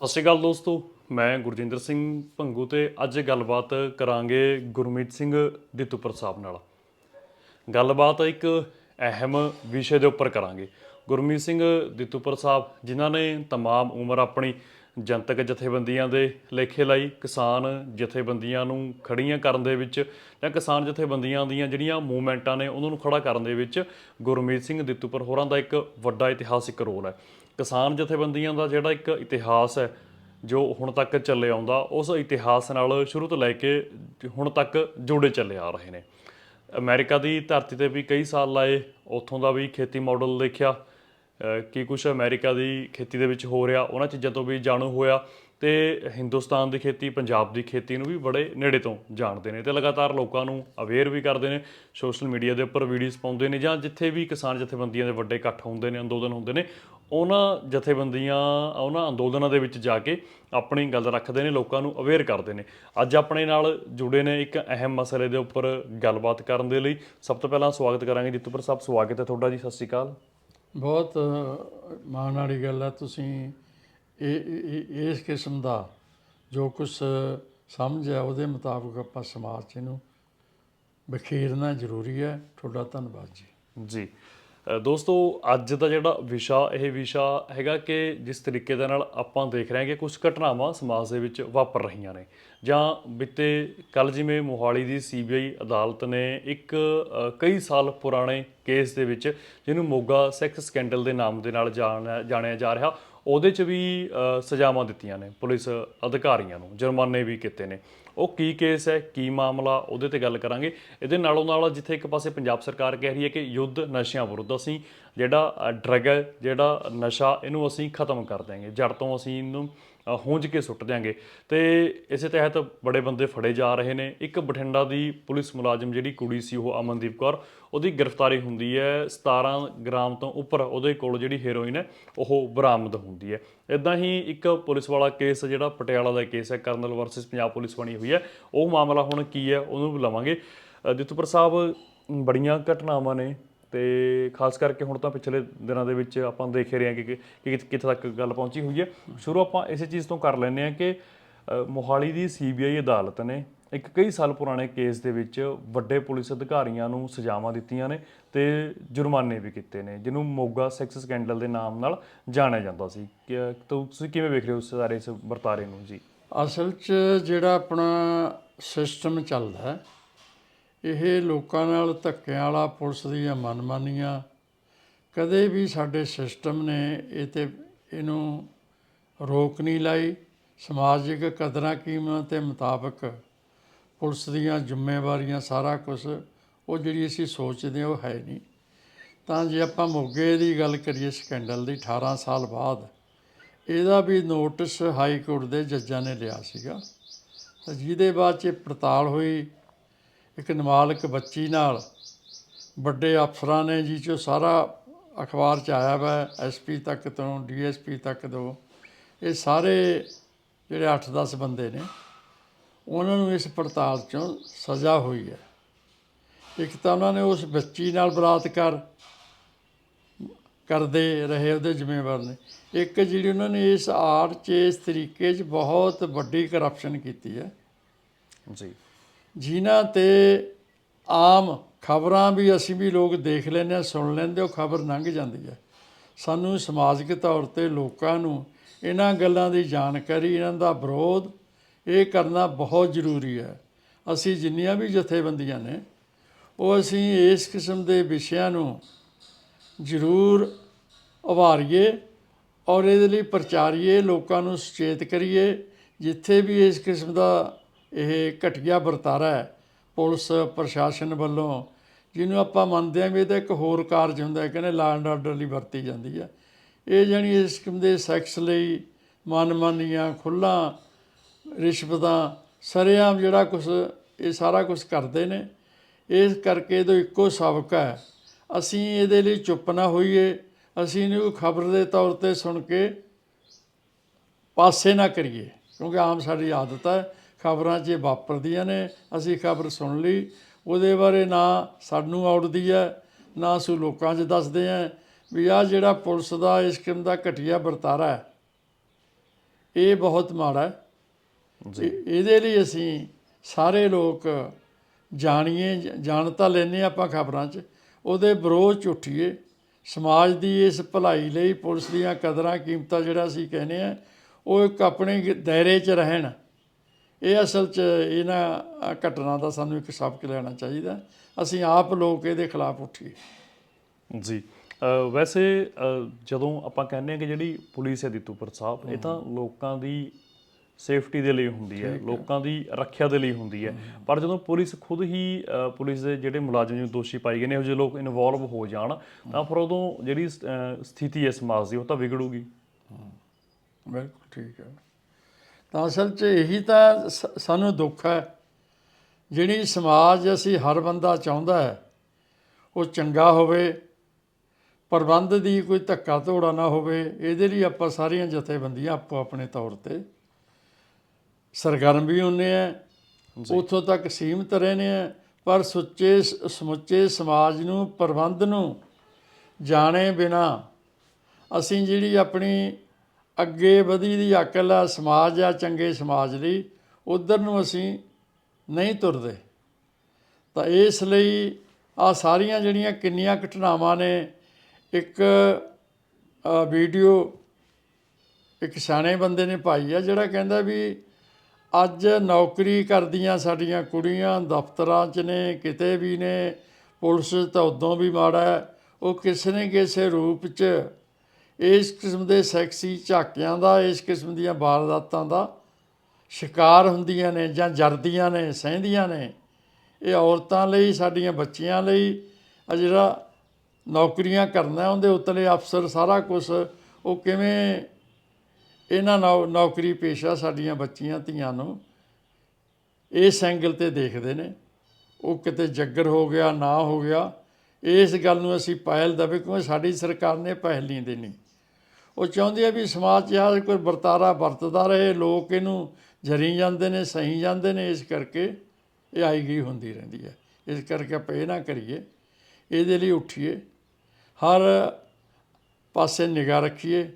ਸਤਿ ਸ਼੍ਰੀ ਅਕਾਲ ਦੋਸਤੋ ਮੈਂ ਗੁਰਜਿੰਦਰ ਸਿੰਘ ਭੰਗੂ ਤੇ ਅੱਜ ਗੱਲਬਾਤ ਕਰਾਂਗੇ ਗੁਰਮੀਤ ਸਿੰਘ ਦਿੱਤੂਪੁਰ ਸਾਹਿਬ ਨਾਲ ਗੱਲਬਾਤ ਇੱਕ ਅਹਿਮ ਵਿਸ਼ੇ ਦੇ ਉੱਪਰ ਕਰਾਂਗੇ ਗੁਰਮੀਤ ਸਿੰਘ ਦਿੱਤੂਪੁਰ ਸਾਹਿਬ ਜਿਨ੍ਹਾਂ ਨੇ तमाम ਉਮਰ ਆਪਣੀ ਜਨਤਕ ਜਥੇਬੰਦੀਆਂ ਦੇ ਲੇਖੇ ਲਈ ਕਿਸਾਨ ਜਥੇਬੰਦੀਆਂ ਨੂੰ ਖੜੀਆਂ ਕਰਨ ਦੇ ਵਿੱਚ ਜਾਂ ਕਿਸਾਨ ਜਥੇਬੰਦੀਆਂ ਦੀਆਂ ਜਿਹੜੀਆਂ ਮੂਵਮੈਂਟਾਂ ਨੇ ਉਹਨਾਂ ਨੂੰ ਖੜਾ ਕਰਨ ਦੇ ਵਿੱਚ ਗੁਰਮੀਤ ਸਿੰਘ ਦਿੱਤੂਪੁਰ ਹੋਰਾਂ ਦਾ ਇੱਕ ਵੱਡਾ ਇਤਿਹਾਸਿਕ ਰੋਲ ਹੈ ਕਿਸਾਨ ਜਥੇਬੰਦੀਆਂ ਦਾ ਜਿਹੜਾ ਇੱਕ ਇਤਿਹਾਸ ਹੈ, ਜੋ ਹੁਣ ਤੱਕ ਚੱਲੇ ਆਉਂਦਾ, ਉਸ ਇਤਿਹਾਸ ਨਾਲ ਸ਼ੁਰੂ ਤੋਂ ਲੈ ਕੇ ਹੁਣ ਤੱਕ ਜੁੜੇ ਚੱਲੇ ਆ ਰਹੇ ਨੇ। ਅਮਰੀਕਾ ਦੀ ਧਰਤੀ ਤੇ ਵੀ ਕਈ ਸਾਲ ਲਾਏ, ਉੱਥੋਂ ਦਾ ਵੀ ਖੇਤੀ ਮਾਡਲ ਦੇਖਿਆ, ਅਹ ਕੀ ਕੁਝ ਅਮਰੀਕਾ ਦੀ ਖੇਤੀ ਦੇ ਵਿੱਚ ਹੋ ਰਿਹਾ, ਉਹਨਾਂ ਚੀਜ਼ਾਂ ਤੋਂ ਵੀ ਜਾਣੂ ਹੋਇਆ, ਤੇ ਹਿੰਦੁਸਤਾਨ ਦੀ ਖੇਤੀ, ਪੰਜਾਬ ਦੀ ਖੇਤੀ ਨੂੰ ਵੀ ਬੜੇ ਨੇੜੇ ਤੋਂ ਜਾਣਦੇ ਨੇ, ਤੇ ਲਗਾਤਾਰ ਲੋਕਾਂ ਨੂੰ ਅਵੇਅਰ ਵੀ ਕਰਦੇ ਨੇ, ਸੋਸ਼ਲ ਮੀਡੀਆ ਦੇ ਉੱਪਰ ਵੀਡੀਓਜ਼ ਪਾਉਂਦੇ ਨੇ, ਜਾਂ ਜਿੱਥੇ ਵੀ ਕਿਸਾਨ ਜਥੇਬੰਦੀਆਂ ਦੇ ਵੱਡੇ ਇਕੱਠ ਹੁੰਦੇ ਨੇ, ਅੰਦੋਲਨ ਹੁੰਦੇ ਨੇ ਉਹਨਾਂ ਜਥੇਬੰਦੀਆਂ ਉਹਨਾਂ ਅੰਦੋਲਨਾਂ ਦੇ ਵਿੱਚ ਜਾ ਕੇ ਆਪਣੀ ਗੱਲ ਰੱਖਦੇ ਨੇ ਲੋਕਾਂ ਨੂੰ ਅਵੇਅਰ ਕਰਦੇ ਨੇ। ਅੱਜ ਆਪਣੇ ਨਾਲ ਜੁੜੇ ਨੇ ਇੱਕ ਅਹਿਮ ਮਸਲੇ ਦੇ ਉੱਪਰ ਗੱਲਬਾਤ ਕਰਨ ਦੇ ਲਈ। ਸਭ ਤੋਂ ਪਹਿਲਾਂ ਸਵਾਗਤ ਕਰਾਂਗੇ ਜੀਤੂਪੁਰ ਸਾਹਿਬ ਸਵਾਗਤ ਹੈ ਤੁਹਾਡਾ ਜੀ ਸਤਿ ਸ਼੍ਰੀ ਅਕਾਲ। ਬਹੁਤ ਮਾਣ ਵਾਲੀ ਗੱਲ ਹੈ ਤੁਸੀਂ ਇਹ ਇਸ ਕਿਸਮ ਦਾ ਜੋ ਕੁਝ ਸਮਝ ਹੈ ਉਹਦੇ ਮੁਤਾਬਕ ਆਪਾਂ ਸਮਾਜ 'ਚ ਇਹਨੂੰ ਬਖੇਰਨਾ ਜ਼ਰੂਰੀ ਹੈ। ਤੁਹਾਡਾ ਧੰਨਵਾਦ ਜੀ। ਜੀ। ਦੋਸਤੋ, ਅੱਜ ਦਾ ਜਿਹੜਾ ਵਿਸ਼ਾ, ਇਹ ਵਿਸ਼ਾ ਹੈਗਾ ਕਿ ਜਿਸ ਤਰੀਕੇ ਦੇ ਨਾਲ ਆਪਾਂ ਦੇਖ ਰਹੇ ਹਾਂ ਕਿ ਕੁਝ ਘਟਨਾਵਾਂ ਸਮਾਜ ਦੇ ਵਿੱਚ ਵਾਪਰ ਰਹੀਆਂ ਨੇ। ਜਾਂ ਬਿੱਤੇ ਕੱਲ ਜਿਵੇਂ ਮੋਹਾਲੀ ਦੀ ਸੀਬੀਆਈ ਅਦਾਲਤ ਨੇ ਇੱਕ ਕਈ ਸਾਲ ਪੁਰਾਣੇ ਕੇਸ ਦੇ ਵਿੱਚ ਜਿਹਨੂੰ ਮੋਗਾ ਸੈਕਸ ਸਕੈਂਡਲ ਦੇ ਨਾਮ ਦੇ ਨਾਲ ਜਾਣਿਆ ਜਾਣਿਆ ਜਾ ਰਿਹਾ ਉਹਦੇ 'ਚ ਵੀ ਸਜ਼ਾਵਾਂ ਦਿੱਤੀਆਂ ਨੇ ਪੁਲਿਸ ਅਧਿਕਾਰੀਆਂ ਨੂੰ ਜੁਰਮਾਨੇ ਵੀ ਕੀਤੇ ਨੇ। ਉਹ ਕੀ ਕੇਸ ਹੈ ਕੀ ਮਾਮਲਾ ਉਹਦੇ ਤੇ ਗੱਲ ਕਰਾਂਗੇ। ਇਹਦੇ ਨਾਲੋਂ ਨਾਲ ਜਿੱਥੇ ਇੱਕ ਪਾਸੇ ਪੰਜਾਬ ਸਰਕਾਰ ਕਹਿ ਰਹੀ ਹੈ ਕਿ ਯੁੱਧ ਨਸ਼ਿਆਂ ਵਿਰੁੱਧ ਅਸੀਂ ਜਿਹੜਾ ਡਰਗ ਹੈ ਜਿਹੜਾ ਨਸ਼ਾ ਇਹਨੂੰ ਅਸੀਂ ਖਤਮ ਕਰ ਦਿਆਂਗੇ। ਜੜ ਤੋਂ ਅਸੀਂ ਇਹਨੂੰ ਅ, ਹੂੰਝ ਕੇ ਸੁੱਟ ਦਿਆਂਗੇ। ਤੇ ਇਸੇ ਤਹਿਤ ਬੜੇ ਬੰਦੇ ਫੜੇ ਜਾ ਰਹੇ ਨੇ। ਇੱਕ ਬਠਿੰਡਾ ਦੀ ਪੁਲਿਸ ਮੁਲਾਜ਼ਮ ਜਿਹੜੀ ਕੁੜੀ ਸੀ ਉਹ ਅਮਨਦੀਪ ਕੌਰ ਉਹਦੀ ਗ੍ਰਿਫਤਾਰੀ ਹੁੰਦੀ ਹੈ 17 ਗ੍ਰਾਮ ਤੋਂ ਉੱਪਰ ਉਹਦੇ ਕੋਲ ਜਿਹੜੀ ਹੈਰੋਇਨ ਹੈ ਉਹ ਬਰਾਮਦ ਹੁੰਦੀ ਹੈ। ਇਦਾਂ ਹੀ ਇੱਕ ਪੁਲਿਸ ਵਾਲਾ ਕੇਸ ਜਿਹੜਾ ਪਟਿਆਲਾ ਦਾ ਕੇਸ ਹੈ ਕਰਨਲ ਵਰਸਸ ਪੰਜਾਬ ਪੁਲਿਸ ਬਣੀ ਹੋਈ ਹੈ। ਉਹ ਮਾਮਲਾ ਹੁਣ ਕੀ ਹੈ ਉਹਨੂੰ ਵੀ ਲਵਾਂਗੇ। ਅ, ਸਾਹਿਬ ਬੜੀਆਂ ਘਟਨਾਵਾਂ ਨੇ ਤੇ ਖਾਸ ਕਰਕੇ ਹੁਣ ਤਾਂ ਪਿਛਲੇ ਦਿਨਾਂ ਦੇ ਵਿੱਚ ਆਪਾਂ ਦੇਖ ਰਹੇ ਹਾਂ ਕਿ ਕਿੱਥੇ ਤੱਕ ਗੱਲ ਪਹੁੰਚੀ ਹੋਈ ਹੈ। ਸ਼ੁਰੂ ਆਪਾਂ ਇਸੇ ਚੀਜ਼ ਤੋਂ ਕਰ ਲੈਂਦੇ ਹਾਂ ਕਿ ਮੋਹਾਲੀ ਦੀ ਸੀਬੀਆਈ ਅਦਾਲਤ ਨੇ ਇੱਕ ਕਈ ਸਾਲ ਪੁਰਾਣੇ ਕੇਸ ਦੇ ਵਿੱਚ ਵੱਡੇ ਪੁਲਿਸ ਅਧਿਕਾਰੀਆਂ ਨੂੰ ਸਜ਼ਾਵਾਂ ਦਿੱਤੀਆਂ ਨੇ ਤੇ ਜੁਰਮਾਨੇ ਵੀ ਕੀਤੇ ਨੇ, ਜਿਹਨੂੰ ਮੋਗਾ ਸੈਕਸ ਸਕੈਂਡਲ ਦੇ ਨਾਮ ਨਾਲ ਜਾਣਿਆ ਜਾਂਦਾ ਸੀ। ਕਿ ਤੁਸੀਂ ਕਿਵੇਂ ਵੇਖ ਰਹੇ ਹੋ ਉਸ ਸਾਰੇ ਇਸ ਵਰਤਾਰੇ ਨੂੰ? ਜੀ। ਅਸਲ 'ਚ ਜਿਹੜਾ ਆਪਣਾ ਸਿਸਟਮ ਚੱਲਦਾ ਹੈ, ਇਹ ਲੋਕਾਂ ਨਾਲ ਧੱਕਿਆਂ ਵਾਲਾ ਪੁਲਿਸ ਦੀਆਂ ਮਨਮਾਨੀਆਂ, ਕਦੇ ਵੀ ਸਾਡੇ ਸਿਸਟਮ ਨੇ ਇਹ ਤੇ ਇਹਨੂੰ ਰੋਕ ਨਹੀਂ ਲਾਈ। ਸਮਾਜਿਕ ਕਦਰਾਂ ਕੀਮਤਾਂ ਤੇ ਮੁਤਾਬਕ ਪੁਲਿਸ ਦੀਆਂ ਜ਼ਿੰਮੇਵਾਰੀਆਂ, ਸਾਰਾ ਕੁਝ ਉਹ ਜਿਹੜੀ ਅਸੀਂ ਸੋਚਦੇ ਹਾਂ, ਉਹ ਹੈ ਨਹੀਂ। ਤਾਂ ਜੇ ਆਪਾਂ ਮੋਗੇ ਦੀ ਗੱਲ ਕਰੀਏ ਸਕੈਂਡਲ ਦੀ 18 ਸਾਲ ਬਾਅਦ, ਇਹਦਾ ਵੀ ਨੋਟਿਸ ਹਾਈ ਕੋਰਟ ਦੇ ਜੱਜਾਂ ਨੇ ਲਿਆ ਸੀਗਾ। ਤਾਂ ਜਿਹਦੇ ਬਾਅਦ ਚ ਪੜਤਾਲ ਹੋਈ, ਇੱਕ ਨਮਾਲਕ ਬੱਚੀ ਨਾਲ, ਵੱਡੇ ਅਫਸਰਾਂ ਨੇ ਜੀ ਚੋ ਸਾਰਾ ਅਖਬਾਰ ਚ ਆਇਆ ਵਾ ਐਸਪੀ ਤੱਕ ਤੋਂ ਡੀਐਸਪੀ ਤੱਕ ਤੋਂ। ਇਹ ਸਾਰੇ ਜਿਹੜੇ 8-10 ਬੰਦੇ ਨੇ ਉਹਨਾਂ ਨੂੰ ਇਸ ਪੜਤਾਲ ਚੋਂ ਸਜ਼ਾ ਹੋਈ ਹੈ। ਇੱਕ ਤਾਂ ਉਹਨਾਂ ਨੇ ਉਸ ਬੱਚੀ ਨਾਲ ਬਲਾਤਕਾਰ ਕਰਦੇ ਰਹੇ ਉਹਦੇ ਜ਼ਿੰਮੇਵਾਰ ਨੇ। ਇੱਕ ਜਿਹੜੀ ਉਹਨਾਂ ਨੇ ਇਸ ਆੜ 'ਚ ਇਸ ਤਰੀਕੇ 'ਚ ਬਹੁਤ ਵੱਡੀ ਕਰਪਸ਼ਨ ਕੀਤੀ ਹੈ। ਜੀ। ਜਿਨ੍ਹਾਂ ਤੇ ਆਮ ਖਬਰਾਂ ਵੀ ਅਸੀਂ ਵੀ ਲੋਕ ਦੇਖ ਲੈਂਦੇ ਹਾਂ ਸੁਣ ਲੈਂਦੇ ਉਹ ਖਬਰ ਲੰਘ ਜਾਂਦੀ ਹੈ। ਸਾਨੂੰ ਸਮਾਜਿਕ ਤੌਰ ਤੇ ਲੋਕਾਂ ਨੂੰ ਇਹਨਾਂ ਗੱਲਾਂ ਦੀ ਜਾਣਕਾਰੀ ਇਹਨਾਂ ਦਾ ਵਿਰੋਧ ਇਹ ਕਰਨਾ ਬਹੁਤ ਜ਼ਰੂਰੀ ਹੈ। ਅਸੀਂ ਜਿੰਨੀਆਂ ਵੀ ਜਥੇਬੰਦੀਆਂ ਨੇ, ਉਹ ਅਸੀਂ ਇਸ ਕਿਸਮ ਦੇ ਵਿਸ਼ਿਆਂ ਨੂੰ ਜ਼ਰੂਰ ਉਭਾਰੀਏ ਔਰ ਇਹਦੇ ਲਈ ਪ੍ਰਚਾਰੀਏ, ਲੋਕਾਂ ਨੂੰ ਸੁਚੇਤ ਕਰੀਏ। ਜਿੱਥੇ ਵੀ ਇਸ ਕਿਸਮ ਦਾ ਇਹ ਘਟੀਆ ਵਰਤਾਰਾ ਹੈ, ਪੁਲਿਸ, ਪ੍ਰਸ਼ਾਸਨ ਵੱਲੋਂ, ਜਿਹਨੂੰ ਆਪਾਂ ਮੰਨਦੇ ਹਾਂ ਵੀ ਇਹ ਤਾਂ ਇੱਕ ਹੋਰ ਕਾਰਜ ਹੁੰਦਾ ਹੈ, ਕਹਿੰਦੇ ਲਾ ਐਂਡ ਆਰਡਰ ਲਈ ਵਰਤੀ ਜਾਂਦੀ ਹੈ। ਇਹ ਜਾਣੀ ਇਸ ਕਿਸਮ ਦੇ ਸੈਕਸ ਲਈ ਮਨਮਾਨੀਆਂ, ਖੁੱਲ੍ਹਾਂ ਰਿਸ਼ਵਤਾਂ, ਸਰੇਆਮ ਜਿਹੜਾ ਕੁਝ ਇਹ ਸਾਰਾ ਕੁਝ ਕਰਦੇ ਨੇ। ਇਸ ਕਰਕੇ ਇਹਦਾ ਇੱਕੋ ਸਬਕ ਹੈ। ਅਸੀਂ ਇਹਦੇ ਲਈ ਚੁੱਪ ਨਾ ਹੋਈਏ। ਅਸੀਂ ਇਹਨੂੰ ਖਬਰ ਦੇ ਤੌਰ ਤੇ ਸੁਣ ਕੇ ਪਾਸੇ ਨਾ ਕਰੀਏ। ਕਿਉਂਕਿ ਆਮ ਸਾਡੀ ਆਦਤ ਹੈ, ਖਬਰਾਂ 'ਚ ਇਹ ਵਾਪਰਦੀਆਂ ਨੇ। ਅਸੀਂ ਖਬਰ ਸੁਣ ਲਈ। ਉਹਦੇ ਬਾਰੇ ਨਾ ਸਾਨੂੰ ਆਉੜਦੀ ਹੈ, ਨਾ ਅਸੀਂ ਲੋਕਾਂ 'ਚ ਦੱਸਦੇ ਹਾਂ ਵੀ ਆਹ ਜਿਹੜਾ ਪੁਲਿਸ ਦਾ ਇਸ ਕਿਸਮ ਦਾ ਘਟੀਆ ਵਰਤਾਰਾ ਹੈ, ਇਹ ਬਹੁਤ ਮਾੜਾ ਹੈ। ਇਹਦੇ ਲਈ ਅਸੀਂ ਸਾਰੇ ਲੋਕ ਜਾਣੀਏ ਜ- ਜਾਣ ਤਾਂ ਲੈਨੇ ਆਪਾਂ ਖਬਰਾਂ 'ਚ ਉਹਦੇ ਵਿਰੋਧ 'ਚ ਉੱਠੀਏ ਸਮਾਜ ਦੀ ਇਸ ਭਲਾਈ ਲਈ ਪੁਲਿਸ ਦੀਆਂ ਕਦਰਾਂ ਕੀਮਤਾਂ ਜਿਹੜਾ ਅਸੀਂ ਕਹਿੰਦੇ ਆ ਉਹ ਇੱਕ ਆਪਣੇ ਦਾਇਰੇ 'ਚ ਰਹਿਣ। ਇਹ ਅਸਲ 'ਚ ਇਹਨਾਂ ਘਟਨਾ ਦਾ ਸਾਨੂੰ ਇੱਕ ਸਬਕ ਲੈਣਾ ਚਾਹੀਦਾ। ਅਸੀਂ ਆਪ ਲੋਕ ਇਹਦੇ ਖਿਲਾਫ ਉੱਠੀਏ। ਜੀ। ਵੈਸੇ ਜਦੋਂ ਆਪਾਂ ਕਹਿੰਦੇ ਆ ਕਿ ਜਿਹੜੀ ਪੁਲਿਸ ਹੈ ਦੀਤੂਪੁਰ ਸਾਹਿਬ ਇਹ ਤਾਂ ਲੋਕਾਂ ਦੀ ਸੇਫਟੀ ਦੇ ਲਈ ਹੁੰਦੀ ਹੈ ਲੋਕਾਂ ਦੀ ਰੱਖਿਆ ਦੇ ਲਈ ਹੁੰਦੀ ਹੈ। ਪਰ ਜਦੋਂ ਪੁਲਿਸ ਖੁਦ ਹੀ ਪੁਲਿਸ ਦੇ ਜਿਹੜੇ ਮੁਲਾਜ਼ਮ ਜਿਵੇਂ ਦੋਸ਼ੀ ਪਾਈ ਗਏ ਨੇ ਇਹੋ ਜਿਹੇ ਲੋਕ ਇਨਵੋਲਵ ਹੋ ਜਾਣ ਤਾਂ ਫਿਰ ਉਦੋਂ ਜਿਹੜੀ ਸਥਿਤੀ ਹੈ ਸਮਾਜ ਦੀ ਉਹ ਤਾਂ ਵਿਗੜੂਗੀ। ਬਿਲਕੁਲ ਠੀਕ ਹੈ। ਤਾਂ ਅਸਲ 'ਚ ਇਹੀ ਤਾਂ ਸਾਨੂੰ ਦੁੱਖ ਹੈ ਜਿਹੜੀ ਸਮਾਜ ਅਸੀਂ ਹਰ ਬੰਦਾ ਚਾਹੁੰਦਾ ਹੈ ਉਹ ਚੰਗਾ ਹੋਵੇ ਪ੍ਰਬੰਧ ਦੀ ਕੋਈ ਧੱਕਾ ਧੋੜਾ ਨਾ ਹੋਵੇ ਇਹਦੇ ਲਈ ਆਪਾਂ ਸਾਰੀਆਂ ਜਥੇਬੰਦੀਆਂ ਆਪੋ ਆਪਣੇ ਤੌਰ ਤੇ ਸਰਗਰਮ ਵੀ ਹੁੰਨੇ ਆ ਉੱਥੋਂ ਤੱਕ ਸੀਮਤ ਰਹਿੰਦੇ ਆ ਪਰ ਸੁੱਚੇ ਸਮੁੱਚੇ ਸਮਾਜ ਨੂੰ ਪ੍ਰਬੰਧ ਨੂੰ ਜਾਣੇ ਬਿਨਾ ਅਸੀਂ ਜਿਹੜੀ ਆਪਣੀ ਅੱਗੇ ਵਧੀ ਦੀ ਅਕਲ ਆ ਸਮਾਜ ਆ ਚੰਗੇ ਸਮਾਜ ਲਈ ਉਧਰ ਨੂੰ ਅਸੀਂ ਨਹੀਂ ਤੁਰਦੇ। ਤਾਂ ਇਸ ਲਈ ਆ ਸਾਰੀਆਂ ਜਿਹੜੀਆਂ ਕਿੰਨੀਆਂ ਘਟਨਾਵਾਂ ਨੇ ਇੱਕ ਵੀਡੀਓ ਇੱਕ ਸਿਆਣੇ ਬੰਦੇ ਨੇ ਪਾਈ ਆ ਜਿਹੜਾ ਕਹਿੰਦਾ ਵੀ ਅੱਜ ਨੌਕਰੀ ਕਰਦੀਆਂ ਸਾਡੀਆਂ ਕੁੜੀਆਂ ਦਫ਼ਤਰਾਂ 'ਚ ਨੇ, ਕਿਤੇ ਵੀ ਨੇ। ਪੁਲਿਸ ਤਾਂ ਉਦੋਂ ਵੀ ਮਾੜਾ ਉਹ ਕਿਸੇ ਨੇ ਕਿਸੇ ਰੂਪ 'ਚ। ਇਸ ਕਿਸਮ ਦੇ ਸੈਕਸੀ ਝਾਕਿਆਂ ਦਾ, ਇਸ ਕਿਸਮ ਦੀਆਂ ਵਾਰਦਾਤਾਂ ਦਾ ਸ਼ਿਕਾਰ ਹੁੰਦੀਆਂ ਨੇ ਜਾਂ ਜਰਦੀਆਂ ਨੇ, ਸਹਿੰਦੀਆਂ ਨੇ। ਇਹ ਔਰਤਾਂ ਲਈ, ਸਾਡੀਆਂ ਬੱਚੀਆਂ ਲਈ ਜਿਹੜਾ ਨੌਕਰੀਆਂ ਕਰਨਾ, ਉਹਦੇ ਉਤਲੇ ਅਫਸਰ ਸਾਰਾ ਕੁਝ ਉਹ ਕਿਵੇਂ ਇਹਨਾਂ ਨੌ- ਨੌਕਰੀ ਪੇਸ਼ਾ ਸਾਡੀਆਂ ਬੱਚੀਆਂ, ਧੀਆਂ ਨੂੰ ਇਸ ਐਂਗਲ ਤੇ ਦੇਖਦੇ ਨੇ। ਉਹ ਕਿਤੇ ਜੱਗਰ ਹੋ ਗਿਆ, ਨਾ ਹੋ ਗਿਆ, ਇਸ ਗੱਲ ਨੂੰ ਅਸੀਂ ਪਹਿਲ ਦੇਵੇ ਕਿਉਂਕਿ ਸਾਡੀ ਸਰਕਾਰ ਨੇ ਪਹਿਲ ਨਹੀਂ ਦੇਣੀ। ਉਹ ਚਾਹੁੰਦੀ ਹੈ ਵੀ ਸਮਾਜ 'ਚ ਆ ਕੋਈ ਵਰਤਾਰਾ ਵਰਤਦਾ ਰਹੇ, ਲੋਕ ਇਹਨੂੰ ਜਰੀ ਜਾਂਦੇ ਨੇ, ਸਹੀ ਜਾਂਦੇ ਨੇ, ਇਸ ਕਰਕੇ ਇਹ ਆਈ ਗਈ ਹੁੰਦੀ ਰਹਿੰਦੀ ਹੈ। ਇਸ ਕਰਕੇ ਆਪਾਂ ਇਹ ਨਾ ਕਰੀਏ, ਇਹਦੇ ਲਈ ਉੱਠੀਏ, ਹਰ ਪਾਸੇ ਨਿਗਾਹ ਰੱਖੀਏ।